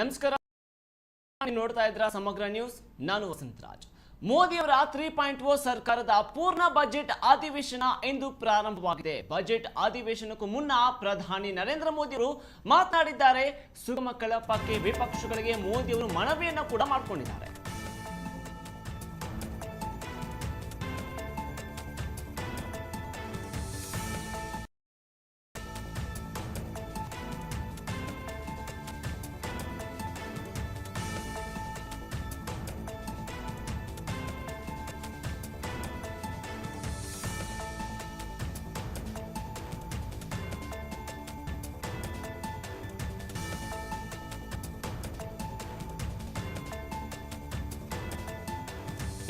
ನಮಸ್ಕಾರ. ನೋಡ್ತಾ ಇದ್ರ ಸಮಗ್ರ ನ್ಯೂಸ್. ನಾನು ವಸಂತರಾಜ್. ಮೋದಿಯವರ ತ್ರೀ ಪಾಯಿಂಟ್ ಓ ಸರ್ಕಾರದ ಪೂರ್ಣ ಬಜೆಟ್ ಅಧಿವೇಶನ ಇಂದು ಪ್ರಾರಂಭವಾಗಿದೆ. ಬಜೆಟ್ ಅಧಿವೇಶನಕ್ಕೂ ಮುನ್ನ ಪ್ರಧಾನಿ ನರೇಂದ್ರ ಮೋದಿ ಅವರು ಮಾತನಾಡಿದ್ದಾರೆ. ಸುಗಮ ಕಲಾಪಕ್ಕೆ ವಿಪಕ್ಷಗಳಿಗೆ ಮೋದಿಯವರು ಮನವಿಯನ್ನು ಕೂಡ ಮಾಡಿಕೊಂಡಿದ್ದಾರೆ.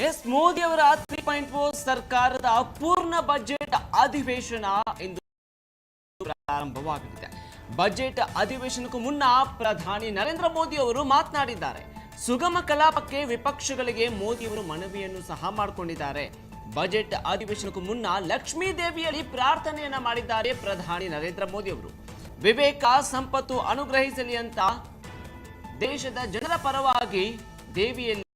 ಎಸ್, ಮೋದಿ ಅವರ ತ್ರೀ ಪಾಯಿಂಟ್ ಫೋರ್ ಸರ್ಕಾರದ ಅಪೂರ್ಣ ಬಜೆಟ್ ಅಧಿವೇಶನ ಎಂದು ಪ್ರಾರಂಭವಾಗಲಿದೆ. ಬಜೆಟ್ ಅಧಿವೇಶನಕ್ಕೂ ಮುನ್ನ ಪ್ರಧಾನಿ ನರೇಂದ್ರ ಮೋದಿ ಅವರು ಮಾತನಾಡಿದ್ದಾರೆ. ಸುಗಮ ಕಲಾಪಕ್ಕೆ ವಿಪಕ್ಷಗಳಿಗೆ ಮೋದಿ ಅವರು ಮನವಿಯನ್ನು ಸಹ ಮಾಡಿಕೊಂಡಿದ್ದಾರೆ. ಬಜೆಟ್ ಅಧಿವೇಶನಕ್ಕೂ ಮುನ್ನ ಲಕ್ಷ್ಮೀ ದೇವಿಯಲ್ಲಿ ಪ್ರಾರ್ಥನೆಯನ್ನ ಮಾಡಿದ್ದಾರೆ ಪ್ರಧಾನಿ ನರೇಂದ್ರ ಮೋದಿ ಅವರು. ವಿವೇಕ ಸಂಪತ್ತು ಅನುಗ್ರಹಿಸಲಿ ಅಂತ ದೇಶದ ಜನರ ಪರವಾಗಿ ದೇವಿಯಲ್ಲಿ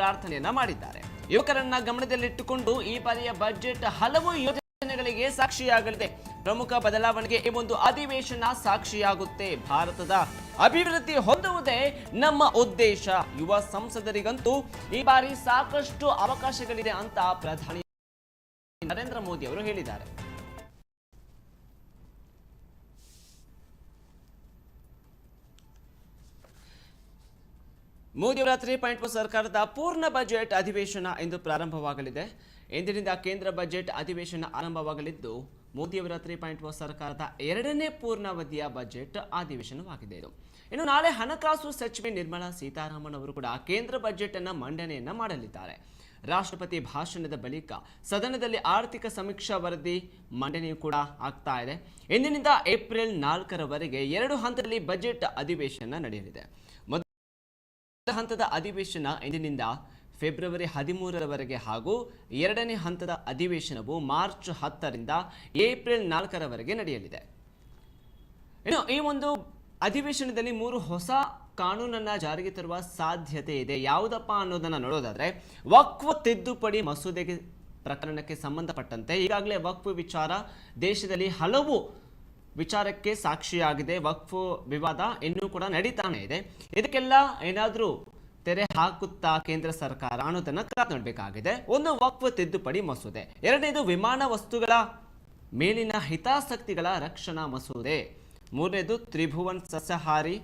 ಪ್ರಾರ್ಥನೆಯನ್ನ ಮಾಡಿದ್ದಾರೆ. ಯುವಕರನ್ನ ಗಮನದಲ್ಲಿಟ್ಟುಕೊಂಡು ಈ ಬಾರಿಯ ಬಜೆಟ್ ಹಲವು ಯೋಜನೆಗಳಿಗೆ ಸಾಕ್ಷಿಯಾಗಲಿದೆ. ಪ್ರಮುಖ ಬದಲಾವಣೆಗೆ ಈ ಒಂದು ಅಧಿವೇಶನ ಸಾಕ್ಷಿಯಾಗುತ್ತೆ. ಭಾರತದ ಅಭಿವೃದ್ಧಿ ಹೊಂದುವುದೇ ನಮ್ಮ ಉದ್ದೇಶ. ಯುವ ಸಂಸದರಿಗಂತೂ ಈ ಬಾರಿ ಸಾಕಷ್ಟು ಅವಕಾಶಗಳಿದೆ ಅಂತ ಪ್ರಧಾನಿ ನರೇಂದ್ರ ಮೋದಿ ಅವರು ಹೇಳಿದ್ದಾರೆ. ಮೋದಿಯವರ ತ್ರೀ ಪಾಯಿಂಟ್ ಸರ್ಕಾರದ ಪೂರ್ಣ ಬಜೆಟ್ ಅಧಿವೇಶನ ಇಂದು ಪ್ರಾರಂಭವಾಗಲಿದೆ. ಇಂದಿನಿಂದ ಕೇಂದ್ರ ಬಜೆಟ್ ಅಧಿವೇಶನ ಆರಂಭವಾಗಲಿದ್ದು ಮೋದಿಯವರ ತ್ರೀ ಪಾಯಿಂಟ್ ಸರ್ಕಾರದ ಎರಡನೇ ಪೂರ್ಣಾವಧಿಯ ಬಜೆಟ್ ಅಧಿವೇಶನವಾಗಿದೆ. ಇದು ಇನ್ನು ನಾಳೆ ಹಣಕಾಸು ಸಚಿವೆ ನಿರ್ಮಲಾ ಸೀತಾರಾಮನ್ ಅವರು ಕೂಡ ಕೇಂದ್ರ ಬಜೆಟ್ ಅನ್ನು ಮಂಡನೆಯನ್ನ ಮಾಡಲಿದ್ದಾರೆ. ರಾಷ್ಟ್ರಪತಿ ಭಾಷಣದ ಬಳಿಕ ಸದನದಲ್ಲಿ ಆರ್ಥಿಕ ಸಮೀಕ್ಷಾ ವರದಿ ಮಂಡನೆಯೂ ಕೂಡ ಆಗ್ತಾ ಇದೆ. ಇಂದಿನಿಂದ ಏಪ್ರಿಲ್ ನಾಲ್ಕರವರೆಗೆ ಎರಡು ಹಂತದಲ್ಲಿ ಬಜೆಟ್ ಅಧಿವೇಶನ ನಡೆಯಲಿದೆ. ಹಂತದ ಅಧಿವೇಶನ ಇಂದಿನಿಂದ ಫೆಬ್ರವರಿ ಹದಿಮೂರರವರೆಗೆ ಹಾಗೂ ಎರಡನೇ ಹಂತದ ಅಧಿವೇಶನವು ಮಾರ್ಚ್ ಹತ್ತರಿಂದ ಏಪ್ರಿಲ್ ನಾಲ್ಕರವರೆಗೆ ನಡೆಯಲಿದೆ. ಇನ್ನು ಈ ಒಂದು ಅಧಿವೇಶನದಲ್ಲಿ ಮೂರು ಹೊಸ ಕಾನೂನನ್ನ ಜಾರಿಗೆ ತರುವ ಸಾಧ್ಯತೆ ಇದೆ. ಯಾವುದಪ್ಪ ಅನ್ನೋದನ್ನ ನೋಡೋದಾದ್ರೆ ವಕ್ವ ತಿದ್ದುಪಡಿ ಮಸೂದೆಗೆ ಪ್ರಕರಣಕ್ಕೆ ಸಂಬಂಧಪಟ್ಟಂತೆ ಈಗಾಗಲೇ ವಕ್ಫ್ ವಿಚಾರ ದೇಶದಲ್ಲಿ ಹಲವು ವಿಚಾರಕ್ಕೆ ಸಾಕ್ಷಿಯಾಗಿದೆ. ವಕ್ಫ್ ವಿವಾದ ಇನ್ನೂ ಕೂಡ ನಡೀತಾನೆ ಇದೆ. ಇದಕ್ಕೆಲ್ಲ ಏನಾದರೂ ತೆರೆ ಹಾಕುತ್ತಾ ಕೇಂದ್ರ ಸರ್ಕಾರ ಅನ್ನೋದನ್ನು ಕಾದು ನೋಡಬೇಕಾಗಿದೆ. ಒಂದು ವಕ್ಫ್ ತಿದ್ದುಪಡಿ ಮಸೂದೆ. ಎರಡನೇದು ವಿಮಾನ ವಸ್ತುಗಳ ಮೇಲಿನ ಹಿತಾಸಕ್ತಿಗಳ ರಕ್ಷಣಾ ಮಸೂದೆ. ಮೂರನೇದು ತ್ರಿಭುವನ್ ಸಸ್ಯಹಾರಿ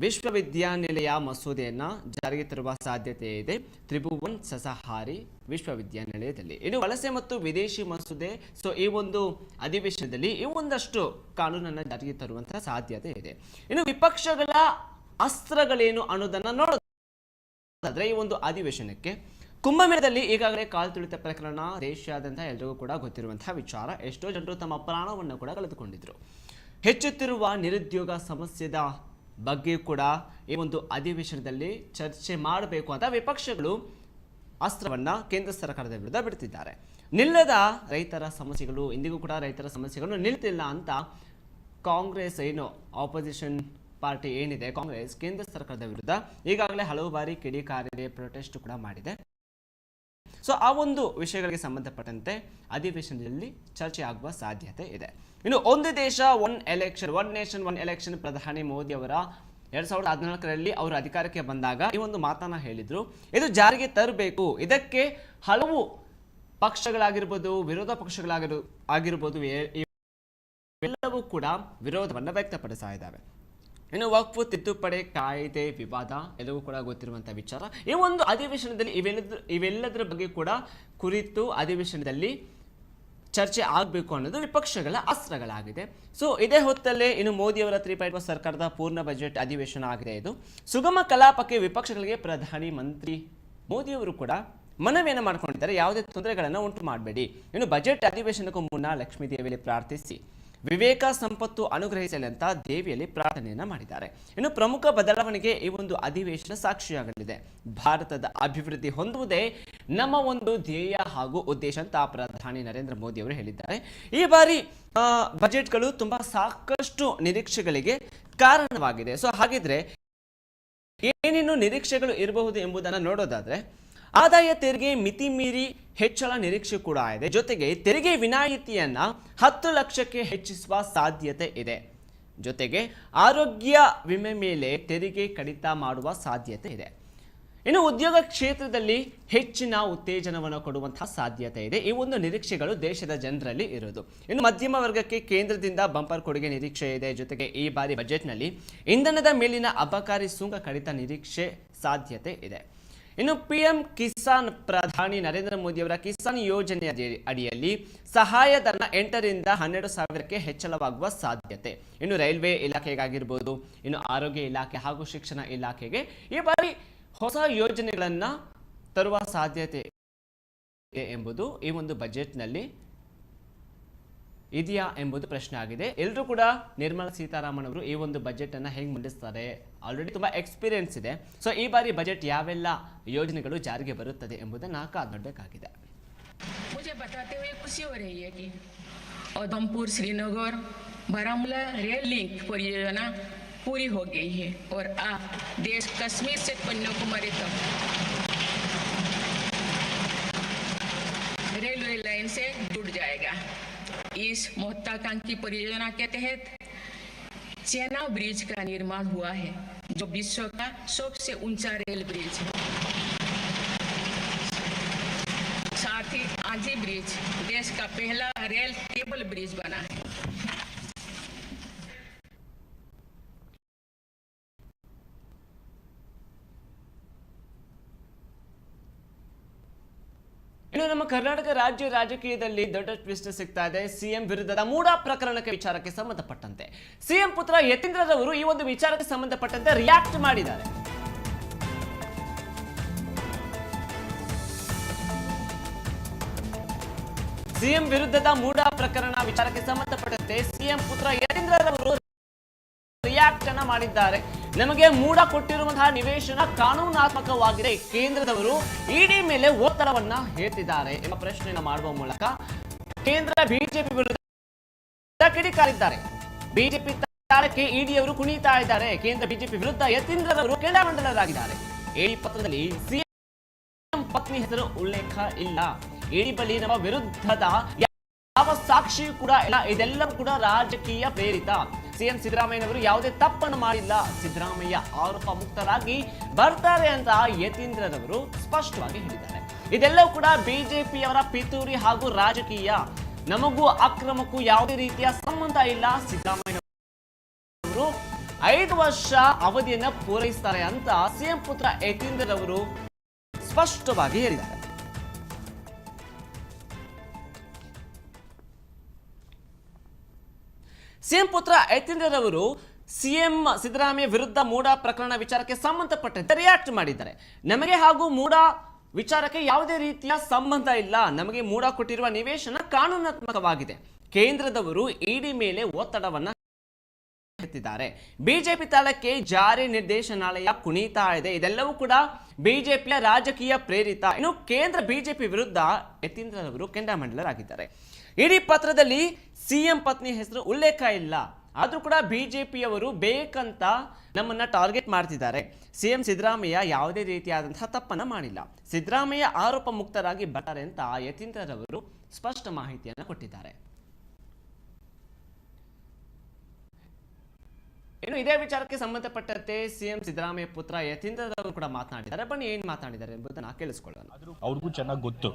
ವಿಶ್ವವಿದ್ಯಾನಿಲಯ ಮಸೂದೆಯನ್ನು ಜಾರಿಗೆ ತರುವ ಸಾಧ್ಯತೆ ಇದೆ. ತ್ರಿಭುವನ್ ಸಸಹಾರಿ ವಿಶ್ವವಿದ್ಯಾನಿಲಯದಲ್ಲಿ. ಇನ್ನು ವಲಸೆ ಮತ್ತು ವಿದೇಶಿ ಮಸೂದೆ, ಸೊ ಈ ಒಂದು ಅಧಿವೇಶನದಲ್ಲಿ ಈ ಒಂದಷ್ಟು ಕಾನೂನನ್ನು ಜಾರಿಗೆ ತರುವಂತಹ ಸಾಧ್ಯತೆ ಇದೆ. ಇನ್ನು ವಿಪಕ್ಷಗಳ ಅಸ್ತ್ರಗಳೇನು ಅನ್ನೋದನ್ನು ನೋಡೋದಾದ್ರೆ ಈ ಒಂದು ಅಧಿವೇಶನಕ್ಕೆ ಕುಂಭಮೇಳದಲ್ಲಿ ಈಗಾಗಲೇ ಕಾಲು ತುಳಿತ ಪ್ರಕರಣ ದೇಶಾದ್ಯಂತ ಎಲ್ರಿಗೂ ಕೂಡ ಗೊತ್ತಿರುವಂತಹ ವಿಚಾರ. ಎಷ್ಟೋ ಜನರು ತಮ್ಮ ಪ್ರಾಣವನ್ನು ಕೂಡ ಕಳೆದುಕೊಂಡಿದ್ರು. ಹೆಚ್ಚುತ್ತಿರುವ ನಿರುದ್ಯೋಗ ಸಮಸ್ಯೆದ ಬಗ್ಗೆ ಕೂಡ ಈ ಒಂದು ಅಧಿವೇಶನದಲ್ಲಿ ಚರ್ಚೆ ಮಾಡಬೇಕು ಅಂತ ವಿಪಕ್ಷಗಳು ಅಸ್ತ್ರವನ್ನು ಕೇಂದ್ರ ಸರ್ಕಾರದ ವಿರುದ್ಧ ಬಿಡ್ತಿದ್ದಾರೆ. ನಿಲ್ಲದ ರೈತರ ಸಮಸ್ಯೆಗಳು, ಇಂದಿಗೂ ಕೂಡ ರೈತರ ಸಮಸ್ಯೆಗಳು ನಿಲ್ತಿಲ್ಲ ಅಂತ ಕಾಂಗ್ರೆಸ್ ಏನು ಆಪೋಸಿಷನ್ ಪಾರ್ಟಿ ಏನಿದೆ, ಕಾಂಗ್ರೆಸ್ ಕೇಂದ್ರ ಸರ್ಕಾರದ ವಿರುದ್ಧ ಈಗಾಗಲೇ ಹಲವು ಬಾರಿ ಕಿಡಿಕಾರಿದೆ ಪ್ರೊಟೆಸ್ಟ್ ಕೂಡ ಮಾಡಿದೆ. ಸೊ ಆ ಒಂದು ವಿಷಯಗಳಿಗೆ ಸಂಬಂಧಪಟ್ಟಂತೆ ಅಧಿವೇಶನದಲ್ಲಿ ಚರ್ಚೆ ಆಗುವ ಸಾಧ್ಯತೆ ಇದೆ. ಇನ್ನು ಒಂದು ದೇಶ one election one nation one election ಪ್ರಧಾನಿ ಮೋದಿ ಅವರ ಎರಡ್ ಸಾವಿರದ ಹದಿನಾಲ್ಕರಲ್ಲಿ ಅವರು ಅಧಿಕಾರಕ್ಕೆ ಬಂದಾಗ ಈ ಒಂದು ಮಾತನ್ನ ಹೇಳಿದ್ರು. ಇದು ಜಾರಿಗೆ ತರಬೇಕು. ಇದಕ್ಕೆ ಹಲವು ಪಕ್ಷಗಳಾಗಿರ್ಬೋದು, ವಿರೋಧ ಪಕ್ಷಗಳಾಗಿರು, ಆಗಿರ್ಬೋದು ಎಲ್ಲವೂ ಕೂಡ ವಿರೋಧವನ್ನು ವ್ಯಕ್ತಪಡಿಸ್ತಾ ಇದ್ದಾವೆ. ಇನ್ನು ವಕ್ಫ್, ತಿದ್ದುಪಡಿ, ಕಾಯ್ದೆ, ವಿವಾದ ಎಲ್ಲವೂ ಕೂಡ ಗೊತ್ತಿರುವಂತಹ ವಿಚಾರ. ಈ ಒಂದು ಅಧಿವೇಶನದಲ್ಲಿ ಇವೆಲ್ಲದ್ರ, ಇವೆಲ್ಲದರ ಬಗ್ಗೆ ಕೂಡ ಕುರಿತು ಅಧಿವೇಶನದಲ್ಲಿ ಚರ್ಚೆ ಆಗಬೇಕು ಅನ್ನೋದು ವಿಪಕ್ಷಗಳ ಅಸ್ತ್ರಗಳಾಗಿದೆ. ಸೊ ಇದೇ ಹೊತ್ತಲ್ಲೇ ಇನ್ನು ಮೋದಿಯವರ ತ್ರೀ ಪಾಯಿಂಟ್ ಸರ್ಕಾರದ ಪೂರ್ಣ ಬಜೆಟ್ ಅಧಿವೇಶನ ಆಗಿದೆ ಇದು. ಸುಗಮ ಕಲಾಪಕ್ಕೆ ವಿಪಕ್ಷಗಳಿಗೆ ಪ್ರಧಾನಿ, ಮಂತ್ರಿ ಮೋದಿಯವರು ಕೂಡ ಮನವಿಯನ್ನು ಮಾಡ್ಕೊಂಡಿದ್ದಾರೆ. ಯಾವುದೇ ತೊಂದರೆಗಳನ್ನು ಉಂಟು ಮಾಡಬೇಡಿ ಇನ್ನು ಬಜೆಟ್ ಅಧಿವೇಶನಕ್ಕೂ ಮುನ್ನ ಲಕ್ಷ್ಮೀ ದೇವಿಯಲ್ಲಿ ಪ್ರಾರ್ಥಿಸಿ. ವಿವೇಕ ಸಂಪತ್ತು ಅನುಗ್ರಹಿಸಲಿ ಅಂತ ದೇವಿಯಲ್ಲಿ ಪ್ರಾರ್ಥನೆಯನ್ನ ಮಾಡಿದ್ದಾರೆ. ಇನ್ನು ಪ್ರಮುಖ ಬದಲಾವಣೆಗೆ ಈ ಒಂದು ಅಧಿವೇಶನ ಸಾಕ್ಷಿಯಾಗಲಿದೆ. ಭಾರತದ ಅಭಿವೃದ್ಧಿ ಹೊಂದುವುದೇ ನಮ್ಮ ಒಂದು ಧ್ಯೇಯ ಹಾಗೂ ಉದ್ದೇಶ ಅಂತ ಪ್ರಧಾನಿ ನರೇಂದ್ರ ಮೋದಿ ಅವರು ಹೇಳಿದ್ದಾರೆ. ಈ ಬಾರಿ ಬಜೆಟ್ಗಳು ತುಂಬಾ ಸಾಕಷ್ಟು ನಿರೀಕ್ಷೆಗಳಿಗೆ ಕಾರಣವಾಗಿದೆ. ಸೊ ಹಾಗಿದ್ರೆ ಏನೇನು ನಿರೀಕ್ಷೆಗಳು ಇರಬಹುದು ಎಂಬುದನ್ನು ನೋಡೋದಾದ್ರೆ ಆದಾಯ ತೆರಿಗೆ ಮಿತಿ ಮೀರಿ ಹೆಚ್ಚಳ ನಿರೀಕ್ಷೆ ಕೂಡ ಇದೆ. ಜೊತೆಗೆ ತೆರಿಗೆ ವಿನಾಯಿತಿಯನ್ನ ಹತ್ತು ಲಕ್ಷಕ್ಕೆ ಹೆಚ್ಚಿಸುವ ಸಾಧ್ಯತೆ ಇದೆ. ಜೊತೆಗೆ ಆರೋಗ್ಯ ವಿಮೆ ಮೇಲೆ ತೆರಿಗೆ ಕಡಿತ ಮಾಡುವ ಸಾಧ್ಯತೆ ಇದೆ. ಇನ್ನು ಉದ್ಯೋಗ ಕ್ಷೇತ್ರದಲ್ಲಿ ಹೆಚ್ಚಿನ ಉತ್ತೇಜನವನ್ನು ಕೊಡುವಂತಹ ಸಾಧ್ಯತೆ ಇದೆ. ಈ ಒಂದು ನಿರೀಕ್ಷೆಗಳು ದೇಶದ ಜನರಲ್ಲಿ ಇರೋದು ಇನ್ನು ಮಧ್ಯಮ ವರ್ಗಕ್ಕೆ ಕೇಂದ್ರದಿಂದ ಬಂಪರ್ ಕೊಡುಗೆ ನಿರೀಕ್ಷೆ ಇದೆ. ಜೊತೆಗೆ ಈ ಬಾರಿ ಬಜೆಟ್ನಲ್ಲಿ ಇಂಧನದ ಮೇಲಿನ ಅಬಕಾರಿ ಸುಂಕ ಕಡಿತ ನಿರೀಕ್ಷೆ ಸಾಧ್ಯತೆ ಇದೆ. ಇನ್ನು ಪಿಎಂ ಕಿಸಾನ್ ಪ್ರಧಾನಿ ನರೇಂದ್ರ ಮೋದಿ ಅವರ ಕಿಸಾನ್ ಯೋಜನೆ ಅಡಿ- ಅಡಿಯಲ್ಲಿ ಸಹಾಯಧನ ಎಂಟರಿಂದ ಹನ್ನೆರಡು ಸಾವಿರಕ್ಕೆ ಹೆಚ್ಚಳವಾಗುವ ಸಾಧ್ಯತೆ. ಇನ್ನು ರೈಲ್ವೆ ಇಲಾಖೆಗಾಗಿರ್ಬೋದು, ಇನ್ನು ಆರೋಗ್ಯ ಇಲಾಖೆ ಹಾಗೂ ಶಿಕ್ಷಣ ಇಲಾಖೆಗೆ ಈ ಬಾರಿ ಹೊಸ ಯೋಜನೆಗಳನ್ನು ತರುವ ಸಾಧ್ಯತೆ ಎಂಬುದು ಈ ಒಂದು ಬಜೆಟ್ನಲ್ಲಿ ಇದೆಯಾ ಎಂಬುದು ಪ್ರಶ್ನೆ ಆಗಿದೆ ಎಲ್ಲರೂ ಕೂಡ ನಿರ್ಮಲಾ ಸೀತಾರಾಮನ್ ಅವರು ಈ ಒಂದು ಬಜೆಟ್ ಅನ್ನ ಹೆಂಗ್ ಮಂಡಿಸ್ತಾರೆ ಆಲ್ರೆಡಿ ತುಂಬಾ ಎಕ್ಸ್ಪೀರಿಯನ್ಸ್ ಇದೆ ಸೊ ಈ ಬಾರಿ ಬಜೆಟ್ ಯಾವೆಲ್ಲ ಯೋಜನೆಗಳು ಜಾರಿಗೆ ಬರುತ್ತದೆ ಎಂಬುದನ್ನ ಕಾದು ನೋಡಬೇಕಾಗಿದೆ मुझे बताते हुए खुशी हो रही है कि उधमपुर श्रीनगर बारामूला रेल लिंक परियोजना पूरी हो गई है और अब देश कश्मीर से कन्याकुमारी तक रेलवे लाइन से जुड़ जाएगा इस महत्वाकांक्षी परियोजना के तहत चेना ब्रिज का निर्माण हुआ है, जो विश्व का सबसे ऊँचा रेल ब्रिज है। साथ ही आजी ब्रिज देश का पहला रेल केबल ब्रिज बना है। ನಮ್ಮ ಕರ್ನಾಟಕ ರಾಜ್ಯ ರಾಜಕೀಯದಲ್ಲಿ ದೊಡ್ಡ ಟ್ವಿಸ್ಟ್ ಸಿಗ್ತಾ ಇದೆ. ಸಿಎಂ ವಿರುದ್ಧದ ಮೂಡ ಪ್ರಕರಣಕ್ಕೆ ವಿಚಾರಕ್ಕೆ ಸಂಬಂಧಪಟ್ಟಂತೆ. ಸಿಎಂ ಪುತ್ರ ಯತೀಂದ್ರರವರು ಈ ಒಂದು ವಿಚಾರಕ್ಕೆ ಸಂಬಂಧಪಟ್ಟಂತೆ ರಿಯಾಕ್ಟ್ ಮಾಡಿದ್ದಾರೆ. ಸಿಎಂ ವಿರುದ್ಧದ ಮೂಡ ಪ್ರಕರಣ ವಿಚಾರಕ್ಕೆ ಸಂಬಂಧಪಟ್ಟಂತೆ ಸಿಎಂ ಪುತ್ರ ಯತೀಂದ್ರರವರು ರಿಯಾಕ್ಟ್ ಅನ್ನ ಮಾಡಿದ್ದಾರೆ. ನಮಗೆ ಮೂಡ ಕೊಟ್ಟಿರುವಂತಹ ನಿವೇಶನ ಕಾನೂನಾತ್ಮಕವಾಗಿದೆ. ಕೇಂದ್ರದವರು ಇಡಿ ಮೇಲೆ ಒತ್ತಡವನ್ನ ಹೇರ್ತಿದ್ದಾರೆ ಎಂಬ ಪ್ರಶ್ನೆಯನ್ನ ಮಾಡುವ ಮೂಲಕ ಕೇಂದ್ರ ಬಿಜೆಪಿ ವಿರುದ್ಧ ಕಿಡಿಕಾರಿದ್ದಾರೆ. ಬಿಜೆಪಿ ತಾರಕ್ಕೆ ಇಡಿ ಅವರು ಕುಣಿತಾ ಇದ್ದಾರೆ. ಕೇಂದ್ರ ಬಿಜೆಪಿ ವಿರುದ್ಧ ಯತೀಂದ್ರರವರು ಕೆಳಮಂಡಲರಾಗಿದ್ದಾರೆ. ಎಡಿ ಪತ್ರದಲ್ಲಿ ಸಿಎಂ ಪತ್ನಿ ಹೆಸರು ಉಲ್ಲೇಖ ಇಲ್ಲ. ಎಡಿ ಬಳಿ ನಮ್ಮ ವಿರುದ್ಧದ ಯಾವ ಸಾಕ್ಷಿಯೂ ಕೂಡ ಇಲ್ಲ. ಇದೆಲ್ಲವೂ ಕೂಡ ರಾಜಕೀಯ ಪ್ರೇರಿತ. ಸಿಎಂ ಸಿದ್ದರಾಮಯ್ಯನವರು ಯಾವುದೇ ತಪ್ಪನ್ನು ಮಾಡಿಲ್ಲ. ಸಿದ್ದರಾಮಯ್ಯ ಆರೋಪ ಮುಕ್ತರಾಗಿ ಬರ್ತಾರೆ ಅಂತ ಯತೀಂದ್ರರವರು ಸ್ಪಷ್ಟವಾಗಿ ಹೇಳಿದ್ದಾರೆ. ಇದೆಲ್ಲವೂ ಕೂಡ ಬಿಜೆಪಿಯವರ ಪಿತೂರಿ ಹಾಗೂ ರಾಜಕೀಯ. ನಮಗೂ ಅಕ್ರಮಕ್ಕೂ ಯಾವುದೇ ರೀತಿಯ ಸಂಬಂಧ ಇಲ್ಲ. ಸಿದ್ದರಾಮಯ್ಯನವರು ಐದು ವರ್ಷ ಅವಧಿಯನ್ನ ಪೂರೈಸ್ತಾರೆ ಅಂತ ಸಿಎಂ ಪುತ್ರ ಯತೀಂದ್ರರವರು ಸ್ಪಷ್ಟವಾಗಿ ಹೇಳಿದ್ದಾರೆ. ಸಿಎಂ ಪುತ್ರ ಯತೀಂದ್ರರವರು ಸಿಎಂ ಸಿದ್ದರಾಮಯ್ಯ ವಿರುದ್ಧ ಮೂಡಾ ಪ್ರಕರಣ ವಿಚಾರಕ್ಕೆ ಸಂಬಂಧಪಟ್ಟಂತೆ ರಿಯಾಕ್ಟ್ ಮಾಡಿದ್ದಾರೆ. ನಮಗೆ ಹಾಗೂ ಮೂಡ ವಿಚಾರಕ್ಕೆ ಯಾವುದೇ ರೀತಿಯ ಸಂಬಂಧ ಇಲ್ಲ. ನಮಗೆ ಮೂಡ ಕೊಟ್ಟಿರುವ ನಿವೇಶನ ಕಾನೂನಾತ್ಮಕವಾಗಿದೆ. ಕೇಂದ್ರದವರು ಇಡಿ ಮೇಲೆ ಒತ್ತಡವನ್ನ ಎತ್ತಿದ್ದಾರೆ. ಬಿಜೆಪಿ ತಾಳಕ್ಕೆ ಜಾರಿ ನಿರ್ದೇಶನಾಲಯ ಕುಣಿತಾ ಇದೆ. ಇದೆಲ್ಲವೂ ಕೂಡ ಬಿಜೆಪಿಯ ರಾಜಕೀಯ ಪ್ರೇರಿತ. ಇನ್ನು ಕೇಂದ್ರ ಬಿಜೆಪಿ ವಿರುದ್ಧ ಯತೀಂದ್ರರವರು ಕೆಂಡಾಮಂಡಲರಾಗಿದ್ದಾರೆ. ಇಡೀ ಪತ್ರದಲ್ಲಿ ಸಿಎಂ ಪತ್ನಿ ಹೆಸರು ಉಲ್ಲೇಖ ಇಲ್ಲ. ಆದರೂ ಕೂಡ ಬಿ ಜೆ ಪಿಯವರು ಬೇಕಂತ ನಮ್ಮನ್ನು ಟಾರ್ಗೆಟ್ ಮಾಡ್ತಿದ್ದಾರೆ. ಸಿ ಎಂ ಸಿದ್ದರಾಮಯ್ಯ ಯಾವುದೇ ರೀತಿಯಾದಂತಹ ತಪ್ಪನ್ನು ಮಾಡಿಲ್ಲ. ಸಿದ್ದರಾಮಯ್ಯ ಆರೋಪ ಮುಕ್ತರಾಗಿ ಬರ್ತಾರೆ ಅಂತ ಯತೀಂದ್ರರವರು ಸ್ಪಷ್ಟ ಮಾಹಿತಿಯನ್ನು ಕೊಟ್ಟಿದ್ದಾರೆ. ಇನ್ನು ಇದೇ ವಿಚಾರಕ್ಕೆ ಸಂಬಂಧಪಟ್ಟಂತೆ ಸಿಎಂ ಸಿದ್ದರಾಮಯ್ಯ ಪುತ್ರ ಯತೀಂದ್ರರವರು ಕೂಡ ಮಾತನಾಡಿದ್ದಾರೆ. ಬನ್ನಿ, ಏನ್ ಮಾತನಾಡಿದ್ದಾರೆ ಎಂಬುದನ್ನು ಕೇಳಿಸ್ಕೊಳ್ಳೋಣ. ಅವ್ರಿಗೂ ಚೆನ್ನಾಗಿ ಗೊತ್ತು.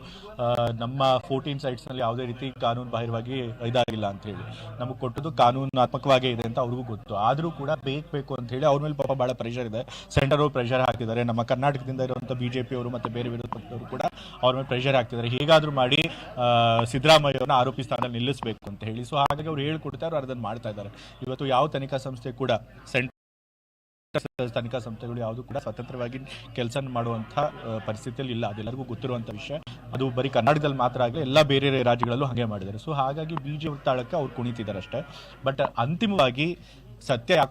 ನಮ್ಮ ಫೋರ್ಟೀನ್ ಸೈಟ್ಸ್ನಲ್ಲಿ ಯಾವುದೇ ರೀತಿ ಕಾನೂನು ಬಾಹಿರವಾಗಿ ಇದಾಗಿಲ್ಲ ಅಂತ ಹೇಳಿ. ನಮಗೆ ಕೊಟ್ಟದ್ದು ಕಾನೂನಾತ್ಮಕವಾಗೇ ಇದೆ ಅಂತ ಅವ್ರಿಗೂ ಗೊತ್ತು. ಆದರೂ ಕೂಡ ಬೇಕು ಬೇಕು ಅಂತ ಹೇಳಿ ಅವ್ರ ಮೇಲೆ ಪಾಪ ಭಾಳ ಪ್ರೆಷರ್ ಇದೆ. ಸೆಂಟರ್ ಅವರು ಪ್ರೆಷರ್ ಹಾಕಿದ್ದಾರೆ. ನಮ್ಮ ಕರ್ನಾಟಕದಿಂದ ಇರುವಂಥ ಬಿ ಜೆ ಪಿಯವರು ಮತ್ತು ಬೇರೆ ವಿರೋಧ ಪಕ್ಷದವರು ಕೂಡ ಅವ್ರ ಮೇಲೆ ಪ್ರೆಷರ್ ಹಾಕ್ತಿದ್ದಾರೆ. ಹೇಗಾದ್ರೂ ಮಾಡಿ ಸಿದ್ದರಾಮಯ್ಯ ಅವರನ್ನ ಆರೋಪಿ ಸ್ಥಾನದಲ್ಲಿ ನಿಲ್ಲಿಸಬೇಕು ಅಂತ ಹೇಳಿ. ಸೊ ಹಾಗಾಗಿ ಅವ್ರು ಹೇಳ್ಕೊಡ್ತಾರೆ ಅವ್ರು ಅದನ್ನು ಮಾಡ್ತಾ ಇದ್ದಾರೆ. ಇವತ್ತು ಯಾವ ತನಿಖಾ ಸಂಸ್ಥೆ ಕೂಡ ಸೆಂಟ್ ತನಿಖಾ ಸಂಸ್ಥೆಗಳು ಯಾವುದು ಕೂಡ ಸ್ವತಂತ್ರವಾಗಿ ಕೆಲಸ ಮಾಡುವಂಥ ಪರಿಸ್ಥಿತಿಯಲ್ಲಿ ಇಲ್ಲ. ಅದೆಲ್ಲರಿಗೂ ಗೊತ್ತಿರುವಂಥ ವಿಷಯ. ಅದು ಬರೀ ಕರ್ನಾಟಕದಲ್ಲಿ ಮಾತ್ರ ಆಗಲಿ ಎಲ್ಲ ಬೇರೆ ರಾಜ್ಯಗಳಲ್ಲೂ ಹಾಗೆ ಮಾಡಿದ್ದಾರೆ. ಸೊ ಹಾಗಾಗಿ ಬೀಜ ತಾಳಕ್ಕೆ ಅವ್ರು ಕುಣಿತಿದ್ದಾರೆ ಅಷ್ಟೇ. ಬಟ್ ಅಂತಿಮವಾಗಿ ಸತ್ಯ ಯಾವ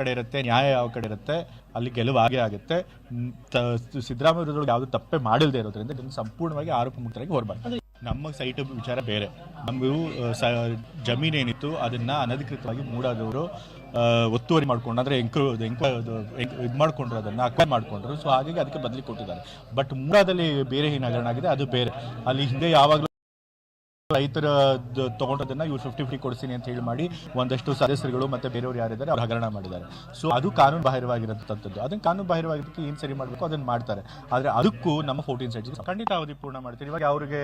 ಕಡೆ ಇರುತ್ತೆ ನ್ಯಾಯ ಯಾವ ಕಡೆ ಇರುತ್ತೆ ಅಲ್ಲಿ ಗೆಲುವು ಆಗೇ ಆಗುತ್ತೆ. ಸಿದ್ದರಾಮಯ್ಯದೊಳಗೆ ಯಾವುದು ತಪ್ಪೇ ಮಾಡಿಲ್ಲದೆ ಇರೋದ್ರಿಂದ ಇದನ್ನು ಸಂಪೂರ್ಣವಾಗಿ ಆರೋಪ ಮುಕ್ತರಾಗಿ ಹೊರಬಾರ್ದು ನಮ್ಮ ಸೈಟ್ ವಿಚಾರ ಬೇರೆ. ನಮಗೂ ಸ ಜಮೀನು ಏನಿತ್ತು ಅದನ್ನ ಅನಧಿಕೃತವಾಗಿ ಮೂಡಾದವರು ಒತ್ತುವರಿ ಮಾಡ್ಕೊಂಡು, ಅಂದರೆ ಎಂಕ್ ಇದು ಮಾಡ್ಕೊಂಡ್ರು ಅದನ್ನ ಅಕ್ವೈರ್ ಮಾಡ್ಕೊಂಡ್ರು. ಸೊ ಹಾಗಾಗಿ ಅದಕ್ಕೆ ಬದಲಿ ಕೊಟ್ಟಿದ್ದಾರೆ. ಬಟ್ ಮೂಡಾದಲ್ಲಿ ಬೇರೆ ಏನಾಗರಣ ಆಗಿದೆ, ಅದು ಬೇರೆ. ಅಲ್ಲಿ ಹಿಂದೆ ಯಾವಾಗಲೂ ರೈತರ ತಗೊಂಡದನ್ನ ಇವ್ರು ಫಿಫ್ಟಿ ಫಿಫ್ಟಿ ಕೊಡ್ತೀನಿ ಅಂತ ಹೇಳಿ ಮಾಡಿ ಒಂದಷ್ಟು ಸದಸ್ಯರುಗಳು ಮತ್ತೆ ಬೇರೆಯವರು ಯಾರಿದ್ದಾರೆ ಅವ್ರು ಹಗರಣ ಮಾಡಿದ್ದಾರೆ. ಸೊ ಅದು ಕಾನೂನು ಬಾಹಿರವಾಗಿರೋಂಥದ್ದು ಅದನ್ನ ಕಾನೂನು ಬಾಹಿರವಾಗಿದ್ದಕ್ಕೆ ಏನು ಸರಿ ಮಾಡಬೇಕು ಅದನ್ನ ಮಾಡ್ತಾರೆ. ಆದ್ರೆ ಅದಕ್ಕೂ ನಮ್ಮ ಫೋರ್ಟೀನ್ ಸೆಟ್ಸ್ ಖಂಡಿತ ಅವಧಿ ಪೂರ್ಣ ಮಾಡ್ತೀವಿ. ಇವಾಗ ಅವರಿಗೆ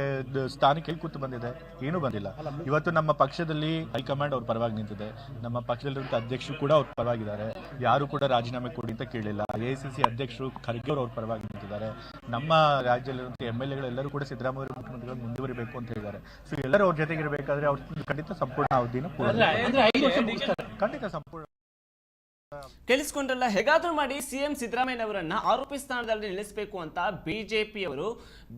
ಸ್ಥಾನಕ್ಕೆ ಎಲ್ಲಿ ಕೂತು ಬಂದಿದೆ. ಏನೂ ಬಂದಿಲ್ಲ. ಇವತ್ತು ನಮ್ಮ ಪಕ್ಷದಲ್ಲಿ ಹೈಕಮಾಂಡ್ ಅವ್ರ ಪರವಾಗಿ ನಿಂತಿದೆ. ನಮ್ಮ ಪಕ್ಷದಲ್ಲಿರುವಂಥ ಅಧ್ಯಕ್ಷರು ಕೂಡ ಅವ್ರ ಪರವಾಗಿದ್ದಾರೆ. ಯಾರು ಕೂಡ ರಾಜೀನಾಮೆ ಕೊಡಿ ಅಂತ ಕೇಳಿಲ್ಲ. ಎ ಅಧ್ಯಕ್ಷರು ಖರ್ಗೆ ಅವ್ರ ಪರವಾಗಿ ನಿಂತಿದ್ದಾರೆ. ನಮ್ಮ ರಾಜ್ಯದಲ್ಲಿರುವಂಥ ಎಂ ಎಲ್ ಎಗಳೆಲ್ಲರೂ ಕೂಡ ಸಿದ್ದರಾಮಯ್ಯ ಮುಖ್ಯಮಂತ್ರಿಗಳು ಮುಂದುವರಿಬೇಕು ಅಂತ ಹೇಳಿದ್ದಾರೆ. ಎಲ್ಲರೂ ಅವ್ರ ಜೊತೆಗೆ ಇರಬೇಕಾದ್ರೆ ಅವ್ರು ಖಂಡಿತ ಸಂಪೂರ್ಣ ಅವಧಿನ ಪೂರ್ಣ ಖಂಡಿತ ಸಂಪೂರ್ಣ. ಕೇಳಿಸ್ಕೊಂಡ್ರಲ್ಲ ಹೇಗಾದ್ರೂ ಮಾಡಿ ಸಿಎಂ ಸಿದ್ದರಾಮಯ್ಯನವರನ್ನ ಆರೋಪಿ ಸ್ಥಾನದಲ್ಲಿ ನಿಲ್ಲಿಸಬೇಕು ಅಂತ ಬಿಜೆಪಿ ಅವರು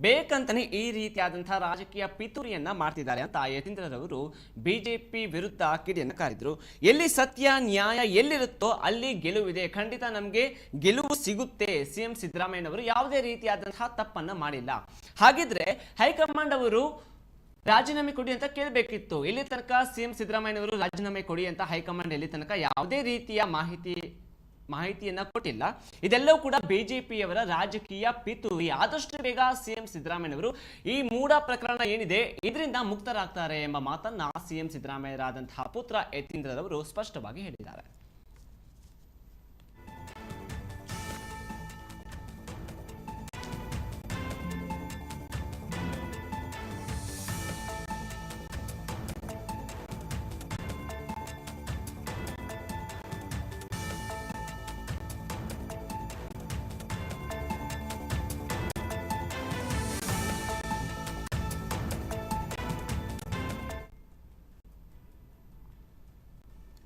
ಬೇಕಂತಾನೆ ಈ ರೀತಿಯಾದಂತಹ ರಾಜಕೀಯ ಪಿತೂರಿಯನ್ನ ಮಾಡ್ತಿದ್ದಾರೆ ಅಂತ ಯತೀಂದ್ರರವರು ಬಿಜೆಪಿ ವಿರುದ್ಧ ಕಿಡಿಯನ್ನು ಕಾರಿದ್ರು. ಎಲ್ಲಿ ಸತ್ಯ ನ್ಯಾಯ ಎಲ್ಲಿರುತ್ತೋ ಅಲ್ಲಿ ಗೆಲುವಿದೆ. ಖಂಡಿತ ನಮಗೆ ಗೆಲುವು ಸಿಗುತ್ತೆ. ಸಿಎಂ ಸಿದ್ದರಾಮಯ್ಯನವರು ಯಾವುದೇ ರೀತಿಯಾದಂತಹ ತಪ್ಪನ್ನ ಮಾಡಿಲ್ಲ. ಹಾಗಿದ್ರೆ ಹೈಕಮಾಂಡ್ ಅವರು ರಾಜೀನಾಮೆ ಕೊಡಿ ಅಂತ ಕೇಳಬೇಕಿತ್ತು. ಇಲ್ಲಿ ತನಕ ಸಿಎಂ ಸಿದ್ದರಾಮಯ್ಯನವರು ರಾಜೀನಾಮೆ ಕೊಡಿ ಅಂತ ಹೈಕಮಾಂಡ್ ಇಲ್ಲಿ ತನಕ ಯಾವುದೇ ರೀತಿಯ ಮಾಹಿತಿ, ಮಾಹಿತಿಯನ್ನ ಕೊಟ್ಟಿಲ್ಲ. ಇದೆಲ್ಲವೂ ಕೂಡ ಬಿಜೆಪಿಯವರ ರಾಜಕೀಯ ಪಿತೂರಿ. ಆದಷ್ಟು ಬೇಗ ಸಿಎಂ ಸಿದ್ದರಾಮಯ್ಯನವರು ಈ ಮೂಡ ಪ್ರಕರಣ ಏನಿದೆ, ಇದರಿಂದ ಮುಕ್ತರಾಗ್ತಾರೆ ಎಂಬ ಮಾತನ್ನ ಸಿಎಂ ಸಿದ್ದರಾಮಯ್ಯರಾದಂತಹ ಪುತ್ರ ಯತೀಂದ್ರರವರು ಸ್ಪಷ್ಟವಾಗಿ ಹೇಳಿದ್ದಾರೆ.